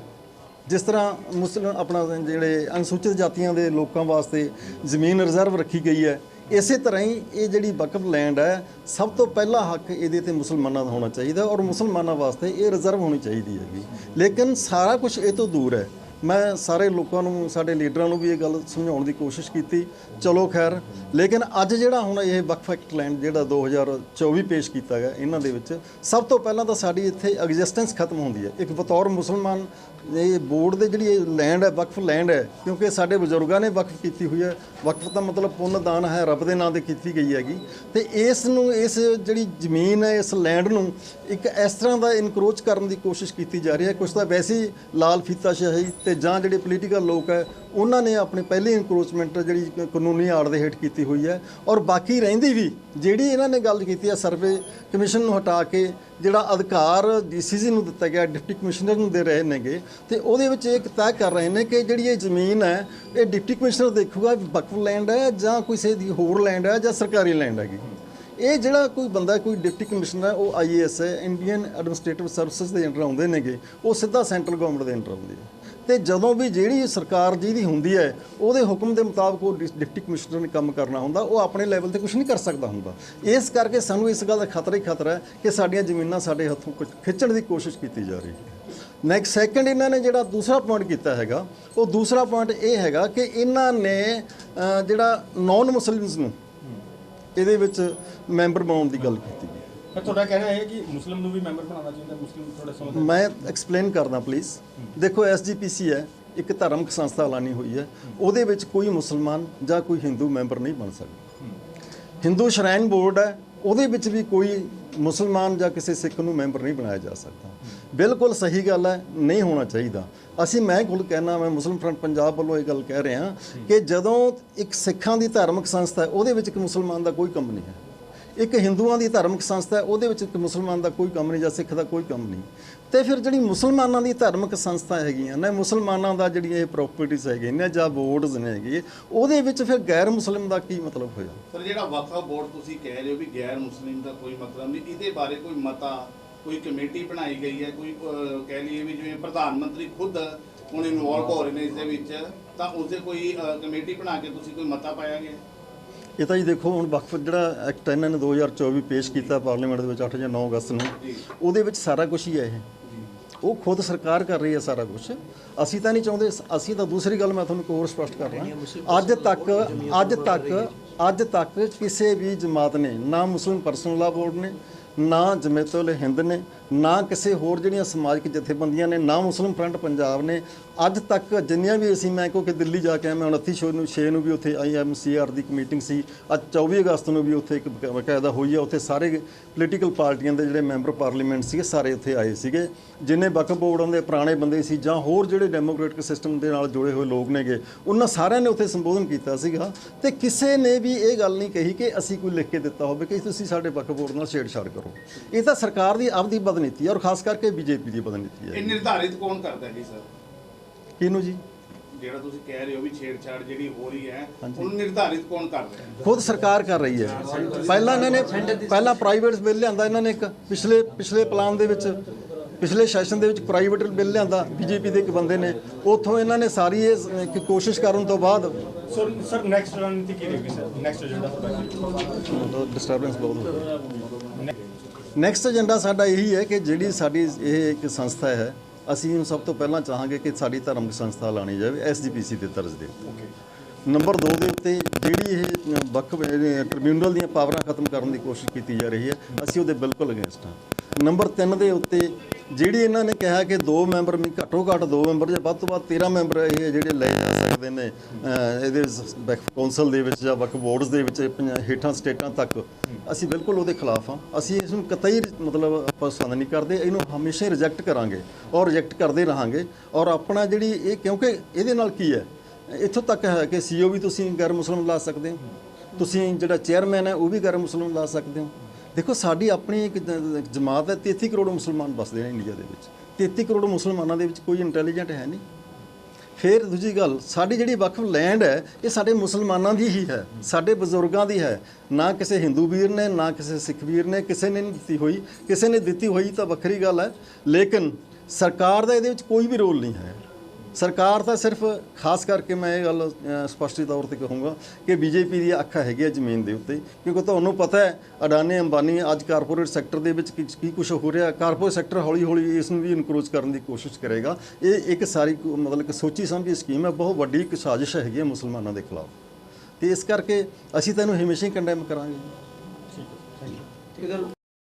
ਜਿਸ ਤਰ੍ਹਾਂ ਮੁਸਲਿਮ ਆਪਣਾ ਜਿਹੜੇ ਅਨੁਸੂਚਿਤ ਜਾਤੀਆਂ ਦੇ ਲੋਕਾਂ ਵਾਸਤੇ ਜ਼ਮੀਨ ਰਿਜ਼ਰਵ ਰੱਖੀ ਗਈ ਹੈ, ਇਸੇ ਤਰ੍ਹਾਂ ਹੀ ਇਹ ਜਿਹੜੀ ਵਕਫ ਲੈਂਡ ਹੈ, ਸਭ ਤੋਂ ਪਹਿਲਾ ਹੱਕ ਇਹਦੇ ਤੇ ਮੁਸਲਮਾਨਾਂ ਦਾ ਹੋਣਾ ਚਾਹੀਦਾ ਔਰ ਮੁਸਲਮਾਨਾਂ ਵਾਸਤੇ ਇਹ ਰਿਜ਼ਰਵ ਹੋਣੀ ਚਾਹੀਦੀ ਹੈਗੀ। ਲੇਕਿਨ ਸਾਰਾ ਕੁਝ ਇਹ ਤੋਂ ਦੂਰ ਹੈ ਮੈਂ ਸਾਰੇ ਲੋਕਾਂ ਨੂੰ, ਸਾਡੇ ਲੀਡਰਾਂ ਨੂੰ ਵੀ ਇਹ ਗੱਲ ਸਮਝਾਉਣ ਦੀ ਕੋਸ਼ਿਸ਼ ਕੀਤੀ। ਚਲੋ ਖੈਰ, ਲੇਕਿਨ ਅੱਜ ਜਿਹੜਾ ਹੁਣ ਇਹ ਵਕਫ ਐਕਟ ਲੈਂਡ ਜਿਹੜਾ 2024 ਪੇਸ਼ ਕੀਤਾ ਗਿਆ, ਇਹਨਾਂ ਦੇ ਵਿੱਚ ਸਭ ਤੋਂ ਪਹਿਲਾਂ ਤਾਂ ਸਾਡੀ ਇੱਥੇ ਐਗਜ਼ਿਸਟੈਂਸ ਖਤਮ ਹੁੰਦੀ ਹੈ। ਇੱਕ ਬਤੌਰ ਮੁਸਲਮਾਨ ਇਹ ਬੋਰਡ ਦੇ ਜਿਹੜੀ ਇਹ ਲੈਂਡ ਹੈ, ਵਕਫ ਲੈਂਡ ਹੈ, ਕਿਉਂਕਿ ਸਾਡੇ ਬਜ਼ੁਰਗਾਂ ਨੇ ਵਕਫ ਕੀਤੀ ਹੋਈ ਹੈ। ਵਕਫ ਦਾ ਮਤਲਬ ਪੁੰਨ ਦਾਨ ਹੈ, ਰੱਬ ਦੇ ਨਾਂ ਤੇ ਕੀਤੀ ਗਈ ਹੈਗੀ। ਤੇ ਇਸ ਨੂੰ, ਇਸ ਜਿਹੜੀ ਜ਼ਮੀਨ ਹੈ, ਇਸ ਲੈਂਡ ਨੂੰ ਇੱਕ ਇਸ ਤਰ੍ਹਾਂ ਦਾ ਇਨਕਰੋਚ ਕਰਨ ਦੀ ਕੋਸ਼ਿਸ਼ ਕੀਤੀ ਜਾ ਰਹੀ ਹੈ। ਕੁਝ ਤਾਂ ਵੈਸੇ ਹੀ ਲਾਲ ਫੀਤਾ ਸ਼ਾਹੀ ਤੇ ਜਾਂ ਜਿਹੜੇ ਪੋਲੀਟੀਕਲ ਲੋਕ ਹੈ, ਉਹਨਾਂ ਨੇ ਆਪਣੀ ਪਹਿਲੀ ਇਨਕਰੋਚਮੈਂਟ ਜਿਹੜੀ ਕਾਨੂੰਨੀ ਆੜ ਦੇ ਹੇਠ ਕੀਤੀ ਹੋਈ ਹੈ। ਔਰ ਬਾਕੀ ਰਹਿੰਦੀ ਵੀ, ਜਿਹੜੀ ਇਹਨਾਂ ਨੇ ਗੱਲ ਕੀਤੀ ਹੈ, ਸਰਵੇ ਕਮਿਸ਼ਨ ਨੂੰ ਹਟਾ ਕੇ ਜਿਹੜਾ ਅਧਿਕਾਰ ਡੀਸੀਸੀ ਨੂੰ ਦਿੱਤਾ ਗਿਆ, ਡਿਪਟੀ ਕਮਿਸ਼ਨਰ ਨੂੰ ਦੇ ਰਹੇ ਨੇਗੇ, ਤੇ ਉਹਦੇ ਵਿੱਚ ਇਹ ਤੈਅ ਕਰ ਰਹੇ ਨੇ ਕਿ ਜਿਹੜੀ ਇਹ ਜ਼ਮੀਨ ਹੈ, ਇਹ ਡਿਪਟੀ ਕਮਿਸ਼ਨਰ ਦੇਖੂਗਾ ਵਕਫ ਲੈਂਡ ਹੈ ਜਾਂ ਕਿਸੇ ਦੀ ਹੋਰ ਲੈਂਡ ਹੈ ਜਾਂ ਸਰਕਾਰੀ ਲੈਂਡ ਹੈਗੀ। ਇਹ ਜਿਹੜਾ ਕੋਈ ਬੰਦਾ, ਕੋਈ ਡਿਪਟੀ ਕਮਿਸ਼ਨਰ ਹੈ, ਉਹ ਆਈਏਐਸ ਹੈ, ਇੰਡੀਅਨ ਐਡਮਿਨਿਸਟ੍ਰੇਟਿਵ ਸਰਵਿਸਿਜ਼ ਦੇ ਅੰਡਰ ਆਉਂਦੇ ਨੇਗੇ, ਉਹ ਸਿੱਧਾ ਸੈਂਟਰਲ ਗਵਰਨਮੈਂਟ ਦੇ ਅੰਡਰ ਆਉਂਦੇ ਆ। ਤੇ ਜਦੋਂ ਵੀ ਜਿਹੜੀ ਸਰਕਾਰ ਜਿਹਦੀ ਹੁੰਦੀ ਹੈ, ਉਹਦੇ ਹੁਕਮ ਦੇ ਮੁਤਾਬਕ ਉਹ ਡਿਸ- ਡਿਪਟੀ ਕਮਿਸ਼ਨਰ ਨੇ ਕੰਮ ਕਰਨਾ ਹੁੰਦਾ, ਉਹ ਆਪਣੇ ਲੈਵਲ ਤੇ ਕੁਝ ਨਹੀਂ ਕਰ ਸਕਦਾ ਹੁੰਦਾ। ਇਸ ਕਰਕੇ ਸਾਨੂੰ ਇਸ ਗੱਲ ਦਾ ਖਤਰਾ ਹੀ ਖਤਰਾ ਹੈ ਕਿ ਸਾਡੀਆਂ ਜ਼ਮੀਨਾਂ ਸਾਡੇ ਹੱਥੋਂ ਕੁਝ ਖਿੱਚਣ ਦੀ ਕੋਸ਼ਿਸ਼ ਕੀਤੀ ਜਾ ਰਹੀ ਹੈ। ਨੈਕਸਟ ਸੈਕੰਡ ਇਹਨਾਂ ਨੇ ਜਿਹੜਾ ਦੂਸਰਾ ਪੁਆਇੰਟ ਕੀਤਾ ਹੈਗਾ, ਉਹ ਦੂਸਰਾ ਪੁਆਇੰਟ ਇਹ ਹੈਗਾ ਕਿ ਇਹਨਾਂ ਨੇ ਜਿਹੜਾ ਨਾਨ ਮੁਸਲਿਮਸ ਨੂੰ, ਇਹਦੇ ਵਿੱਚ ਮੈਂਬਰ ਬਣਾਉਣ ਦੀ ਗੱਲ ਕੀਤੀ। ਗਈ ਤੁਹਾਡਾ ਕਹਿਣਾ ਹੈ ਕਿ ਮੁਸਲਿਮ ਨੂੰ ਵੀ ਮੈਂਬਰ ਬਣਾਉਣਾ ਚਾਹੀਦਾ, ਮੁਸਲਿਮ ਥੋੜੇ ਸਮਝ ਮੈਂ ਐਕਸਪਲੇਨ ਕਰਦਾ ਪਲੀਜ਼ ਦੇਖੋ ਐਸਜੀਪੀਸੀ ਹੈ, ਇੱਕ ਧਾਰਮਿਕ ਸੰਸਥਾ ਐਲਾਨੀ ਹੋਈ ਹੈ। ਉਹਦੇ ਵਿੱਚ ਕੋਈ ਮੁਸਲਮਾਨ ਜਾਂ ਕੋਈ ਹਿੰਦੂ ਮੈਂਬਰ ਨਹੀਂ ਬਣ ਸਕਦਾ। ਹਿੰਦੂ ਸ਼ਰਾਈਨ ਬੋਰਡ ਹੈ, ਉਹਦੇ ਵਿੱਚ ਵੀ ਕੋਈ ਮੁਸਲਮਾਨ ਜਾਂ ਕਿਸੇ ਸਿੱਖ ਨੂੰ ਮੈਂਬਰ ਨਹੀਂ ਬਣਾਇਆ ਜਾ ਸਕਦਾ। ਬਿਲਕੁਲ ਸਹੀ ਗੱਲ ਹੈ, ਨਹੀਂ ਹੋਣਾ ਚਾਹੀਦਾ। ਅਸੀਂ ਮੈਂ ਖੁਦ ਕਹਿਣਾ, ਮੈਂ ਮੁਸਲਿਮ ਫਰੰਟ ਪੰਜਾਬ ਵੱਲੋਂ ਇਹ ਗੱਲ ਕਹਿ ਰਿਹਾ ਕਿ ਜਦੋਂ ਇੱਕ ਸਿੱਖਾਂ ਦੀ ਧਾਰਮਿਕ ਸੰਸਥਾ ਹੈ, ਉਹਦੇ ਵਿੱਚ ਇੱਕ ਮੁਸਲਮਾਨ ਦਾ ਕੋਈ ਕੰਮ ਨਹੀਂ ਹੈ। ਇੱਕ ਹਿੰਦੂਆਂ ਦੀ ਧਾਰਮਿਕ ਸੰਸਥਾ ਹੈ, ਉਹਦੇ ਵਿੱਚ ਇੱਕ ਮੁਸਲਮਾਨ ਦਾ ਕੋਈ ਕੰਮ ਨਹੀਂ ਜਾਂ ਸਿੱਖ ਦਾ ਕੋਈ ਕੰਮ ਨਹੀਂ। ਤੇ ਫਿਰ ਜਿਹੜੀ ਮੁਸਲਮਾਨਾਂ ਦੀ ਧਾਰਮਿਕ ਸੰਸਥਾ ਹੈਗੀਆਂ ਨੇ, ਮੁਸਲਮਾਨਾਂ ਦਾ ਜਿਹੜੀਆਂ ਇਹ ਪ੍ਰਾਪਰਟੀਆਂ ਹੈਗੀਆਂ ਨੇ ਜਾਂ ਬੋਰਡਸ ਨੇ ਹੈਗੇ, ਉਹਦੇ ਵਿੱਚ ਫਿਰ ਗੈਰ ਮੁਸਲਿਮ ਦਾ ਕੀ ਮਤਲਬ ਹੋਇਆ? ਸਰ, ਜਿਹੜਾ ਵਕਫ ਬੋਰਡ ਤੁਸੀਂ ਕਹਿ ਰਹੇ ਹੋ ਵੀ ਗੈਰ ਮੁਸਲਿਮ ਦਾ ਕੋਈ ਮਤਲਬ ਨਹੀਂ, ਇਹਦੇ ਬਾਰੇ ਕੋਈ ਮਤਾ, ਕੋਈ ਕਮੇਟੀ ਬਣਾਈ ਗਈ ਹੈ, ਕੋਈ ਕਹਿ ਲਈਏ ਵੀ ਜਿਵੇਂ ਪ੍ਰਧਾਨ ਮੰਤਰੀ ਖੁਦ ਹੁਣ ਇਨਵੋਲਵ ਹੋ ਰਹੇ ਨੇ ਇਸ ਦੇ ਵਿੱਚ, ਤਾਂ ਉਸੇ ਕੋਈ ਕਮੇਟੀ ਬਣਾ ਕੇ ਤੁਸੀਂ ਕੋਈ ਮਤਾ ਪਾਇਆ ਗਿਆ? ਇਹ ਤਾਂ ਜੀ ਦੇਖੋ ਹੁਣ ਵਕਫ ਜਿਹੜਾ ਐਕਟ ਇਹਨਾਂ ਨੇ 2024 ਪੇਸ਼ ਕੀਤਾ ਪਾਰਲੀਮੈਂਟ ਦੇ ਵਿੱਚ 8 ਜਾਂ 9 ਅਗਸਤ ਨੂੰ। ਉਹਦੇ ਵਿੱਚ ਸਾਰਾ ਕੁਝ ਹੀ ਹੈ ਇਹ। ਉਹ ਖੁਦ ਸਰਕਾਰ ਕਰ ਰਹੀ ਹੈ ਸਾਰਾ ਕੁਝ ਅਸੀਂ ਤਾਂ ਨਹੀਂ ਚਾਹੁੰਦੇ ਅਸੀਂ ਤਾਂ ਦੂਸਰੀ ਗੱਲ ਮੈਂ ਤੁਹਾਨੂੰ ਹੋਰ ਸਪਸ਼ਟ ਕਰ ਰਿਹਾ। ਅੱਜ ਤੱਕ ਅੱਜ ਤੱਕ ਅੱਜ ਤੱਕ ਕਿਸੇ ਵੀ ਜਮਾਤ ਨੇ ਨਾ ਮੁਸਲਿਮ ਪਰਸਨਲ ਲਾ ਬੋਰਡ ਨੇ ਨਾ ਜਮੇਤੁਲ ਹਿੰਦ ਨੇ ਨਾ ਕਿਸੇ ਹੋਰ ਜਿਹੜੀਆਂ ਸਮਾਜਿਕ ਜਥੇਬੰਦੀਆਂ ਨੇ ਨਾ ਮੁਸਲਿਮ ਫਰੰਟ ਪੰਜਾਬ ਨੇ ਅੱਜ ਤੱਕ ਜਿੰਨੀਆਂ ਵੀ ਅਸੀਂ, ਮੈਂ ਕਿਉਂਕਿ ਦਿੱਲੀ ਜਾ ਕੇ ਆਇਆ, ਮੈਂ 29 ਛੇ ਨੂੰ 6 ਨੂੰ ਵੀ ਉੱਥੇ ਆਈਐਮਸੀਆਰ ਦੀ ਇੱਕ ਮੀਟਿੰਗ ਸੀ। ਅੱਜ 24 ਅਗਸਤ ਨੂੰ ਵੀ ਉੱਥੇ ਇੱਕ ਬਕਾਇਦਾ ਹੋਈ ਆ। ਉੱਥੇ ਸਾਰੇ ਪੋਲੀਟੀਕਲ ਪਾਰਟੀਆਂ ਦੇ ਜਿਹੜੇ ਮੈਂਬਰ ਪਾਰਲੀਮੈਂਟ ਸੀਗੇ, ਸਾਰੇ ਉੱਥੇ ਆਏ ਸੀਗੇ। ਜਿੰਨੇ ਵਕਫ ਬੋਰਡਾਂ ਦੇ ਪੁਰਾਣੇ ਬੰਦੇ ਸੀ ਜਾਂ ਹੋਰ ਜਿਹੜੇ ਡੈਮੋਕ੍ਰੈਟਿਕ ਸਿਸਟਮ ਦੇ ਨਾਲ ਜੁੜੇ ਹੋਏ ਲੋਕ ਨੇਗੇ, ਉਹਨਾਂ ਸਾਰਿਆਂ ਨੇ ਉੱਥੇ ਸੰਬੋਧਨ ਕੀਤਾ ਸੀਗਾ। ਤੇ ਕਿਸੇ ਨੇ ਵੀ ਇਹ ਗੱਲ ਨਹੀਂ ਕਹੀ ਕਿ ਅਸੀਂ ਕੋਈ ਲਿਖ ਕੇ ਦਿੱਤਾ ਹੋਵੇ ਕਿ ਤੁਸੀਂ ਸਾਡੇ ਵਕਫ ਬੋਰਡ ਨਾਲ ਛੇੜਛਾੜ ਕਰੋ। ਇਹ ਤਾਂ ਸਰਕਾਰ ਦੀ ਆਪਦੀ ਬਦਨੀਤੀ ਹੈ ਔਰ ਖਾਸ ਕਰਕੇ ਬੀਜੇਪੀ ਦੀ ਬਦਨੀਤੀ ਹੈ ਇਹ ਨਿਰਧਾਰਿਤ ਕੌਣ ਕਰਦਾ ਜੀ, ਸਰ? ਕਿਹਨੂੰ ਜੀ। ਜਿਹੜਾ ਤੁਸੀਂ ਕਹਿ ਰਹੇ ਹੋ ਵੀ ਛੇੜਛਾੜ ਜਿਹੜੀ ਹੋ ਰਹੀ ਹੈ ਉਹਨੂੰ ਨਿਰਧਾਰਿਤ ਕੌਣ ਕਰ ਰਿਹਾ ਹੈ? ਖੁਦ ਸਰਕਾਰ ਕਰ ਰਹੀ ਹੈ। ਪਹਿਲਾਂ ਇਹਨਾਂ ਨੇ ਪਹਿਲਾਂ ਪ੍ਰਾਈਵੇਟ ਬਿੱਲ ਲਿਆਂਦਾ ਇਹਨਾਂ ਨੇ ਇੱਕ ਪਿਛਲੇ ਪਿਛਲੇ ਪਲਾਨ ਦੇ ਵਿੱਚ ਪਿਛਲੇ ਸੈਸ਼ਨ ਦੇ ਵਿੱਚ ਪ੍ਰਾਈਵੇਟ ਬਿੱਲ ਲਿਆਂਦਾ ਬੀਜੇਪੀ ਦੇ ਇੱਕ ਬੰਦੇ ਨੇ। ਉਥੋਂ ਇਹਨਾਂ ਨੇ ਸਾਰੀ ਇਹ ਇੱਕ ਕੋਸ਼ਿਸ਼ ਕਰਨ ਤੋਂ ਬਾਅਦ ਸਰ ਨੈਕਸਟ ਰਣਨੀਤੀ ਕੀ ਰਹੇਗੀ ਸਰ ਨੈਕਸਟ ਏਜੰਡਾ ਤੁਹਾਡਾ ਡਿਸਟਰਬੈਂਸ ਬਹੁਤ ਹੋ। ਰਹੀ ਨੈਕਸਟ ਏਜੰਡਾ ਸਾਡਾ ਇਹੀ ਹੈ ਕਿ ਜਿਹੜੀ ਸਾਡੀ ਇਹ ਇੱਕ ਸੰਸਥਾ ਹੈ ਅਸੀਂ ਹੁਣ ਸਭ ਤੋਂ ਪਹਿਲਾਂ ਚਾਹਾਂਗੇ ਕਿ ਸਾਡੀ ਧਰਮਿਕ ਸੰਸਥਾ ਲਾਣੀ ਜਾਵੇ ਐਸਜੀਪੀਸੀ ਦੇ ਤਰਜ਼ ਦੇ ਉੱਤੇ। ਨੰਬਰ 2 ਦੇ ਉੱਤੇ ਜਿਹੜੀ ਇਹ ਵਕਫ ਟ੍ਰਿਬਿਊਨਲ ਦੀਆਂ ਪਾਵਰਾਂ ਖਤਮ ਕਰਨ ਦੀ ਕੋਸ਼ਿਸ਼ ਕੀਤੀ ਜਾ ਰਹੀ ਹੈ ਅਸੀਂ ਉਹਦੇ ਬਿਲਕੁਲ ਅਗੇਂਸਟ ਹਾਂ। ਨੰਬਰ 3 ਦੇ ਉੱਤੇ ਜਿਹੜੀ ਇਹਨਾਂ ਨੇ ਕਿਹਾ ਕਿ ਦੋ ਮੈਂਬਰ ਵੀ ਘੱਟੋ ਘੱਟ ਦੋ ਮੈਂਬਰ ਜਾਂ ਵੱਧ ਤੋਂ ਵੱਧ 13 ਮੈਂਬਰ ਇਹ ਜਿਹੜੇ ਲਏ ਜਾ ਸਕਦੇ ਨੇ ਇਹਦੇ ਵਕਫ ਕੌਂਸਲ ਦੇ ਵਿੱਚ ਜਾਂ ਵਕਫ ਬੋਰਡਸ ਦੇ ਵਿੱਚ ਪੰਜਾ- ਹੇਠਾਂ ਸਟੇਟਾਂ ਤੱਕ ਅਸੀਂ ਬਿਲਕੁਲ ਉਹਦੇ ਖਿਲਾਫ ਹਾਂ। ਅਸੀਂ ਇਸ ਨੂੰ ਕਤਈ ਮਤਲਬ ਪਸੰਦ ਨਹੀਂ ਕਰਦੇ, ਇਹਨੂੰ ਹਮੇਸ਼ਾ ਰਿਜੈਕਟ ਕਰਾਂਗੇ ਔਰ ਰਿਜੈਕਟ ਕਰਦੇ ਰਹਾਂਗੇ ਔਰ ਆਪਣਾ ਜਿਹੜੀ ਇਹ ਕਿਉਂਕਿ ਇਹਦੇ ਨਾਲ ਕੀ ਹੈ, ਇੱਥੋਂ ਤੱਕ ਹੈ ਕਿ ਸੀਓ ਵੀ ਤੁਸੀਂ ਗੈਰ ਮੁਸਲਮ ਲਾ ਸਕਦੇ ਹੋ, ਤੁਸੀਂ ਜਿਹੜਾ ਚੇਅਰਮੈਨ ਹੈ ਉਹ ਵੀ ਗੈਰ ਮੁਸਲਮ ਲਾ ਸਕਦੇ ਹੋ। ਦੇਖੋ, ਸਾਡੀ ਆਪਣੀ ਇੱਕ ਜਮਾਤ ਹੈ 33 ਕਰੋੜ ਮੁਸਲਮਾਨ ਵਸਦੇ ਨੇ ਇੰਡੀਆ ਦੇ ਵਿੱਚ। 33 ਕਰੋੜ ਮੁਸਲਮਾਨਾਂ ਦੇ ਵਿੱਚ ਕੋਈ ਇੰਟੈਲੀਜੈਂਟ ਹੈ ਨਹੀਂ। ਫਿਰ ਦੂਜੀ ਗੱਲ, ਸਾਡੀ ਜਿਹੜੀ ਵਕਫ ਲੈਂਡ ਹੈ, ਇਹ ਸਾਡੇ ਮੁਸਲਮਾਨਾਂ ਦੀ ਹੀ ਹੈ, ਸਾਡੇ ਬਜ਼ੁਰਗਾਂ ਦੀ ਹੈ। ਨਾ ਕਿਸੇ ਹਿੰਦੂ ਵੀਰ ਨੇ, ਨਾ ਕਿਸੇ ਸਿੱਖ ਵੀਰ ਨੇ, ਕਿਸੇ ਨੇ ਨਹੀਂ ਦਿੱਤੀ ਹੋਈ। ਕਿਸੇ ਨੇ ਦਿੱਤੀ ਹੋਈ ਤਾਂ ਵੱਖਰੀ ਗੱਲ ਹੈ, ਲੇਕਿਨ ਸਰਕਾਰ ਦਾ ਇਹਦੇ ਵਿੱਚ ਕੋਈ ਵੀ ਰੋਲ ਨਹੀਂ ਹੈ। ਸਰਕਾਰ ਤਾਂ ਸਿਰਫ ਖਾਸ ਕਰਕੇ ਮੈਂ ਇਹ ਗੱਲ ਸਪਸ਼ਟ ਤੌਰ ਤੇ ਕਹੂੰਗਾ ਕਿ ਬੀਜੇਪੀ ਦੀ ਅੱਖਾਂ ਹੈਗੀ ਹੈ ਜ਼ਮੀਨ ਦੇ ਉੱਤੇ ਕਿਉਂਕਿ ਤੁਹਾਨੂੰ ਪਤਾ ਹੈ ਅਡਾਨੀ ਅੰਬਾਨੀ ਅੱਜ ਕਾਰਪੋਰੇਟ ਸੈਕਟਰ ਦੇ ਵਿੱਚ ਕੀ ਕੁਝ ਹੋ ਰਿਹਾ ਕਾਰਪੋਰੇਟ ਸੈਕਟਰ ਹੌਲੀ-ਹੌਲੀ ਇਸ ਨੂੰ ਵੀ ਇਨਕਰੋਚ ਕਰਨ ਦੀ ਕੋਸ਼ਿਸ਼ ਕਰੇਗਾ। ਇਹ ਇੱਕ ਸਾਰੀ ਮਤਲਬ ਕਿ ਸੋਚੀ ਸਮਝੀ ਸਕੀਮ ਹੈ ਬਹੁਤ ਵੱਡੀ ਇੱਕ ਸਾਜ਼ਿਸ਼ ਹੈਗੀ ਹੈ ਮੁਸਲਮਾਨਾਂ ਦੇ ਖਿਲਾਫ। ਤੇ ਇਸ ਕਰਕੇ ਅਸੀਂ ਤੈਨੂੰ ਹਮੇਸ਼ਾ ਹੀ ਕੰਡੈਮ ਕਰਾਂਗੇ। ਠੀਕ ਹੈ ਥੈਂਕ ਯੂ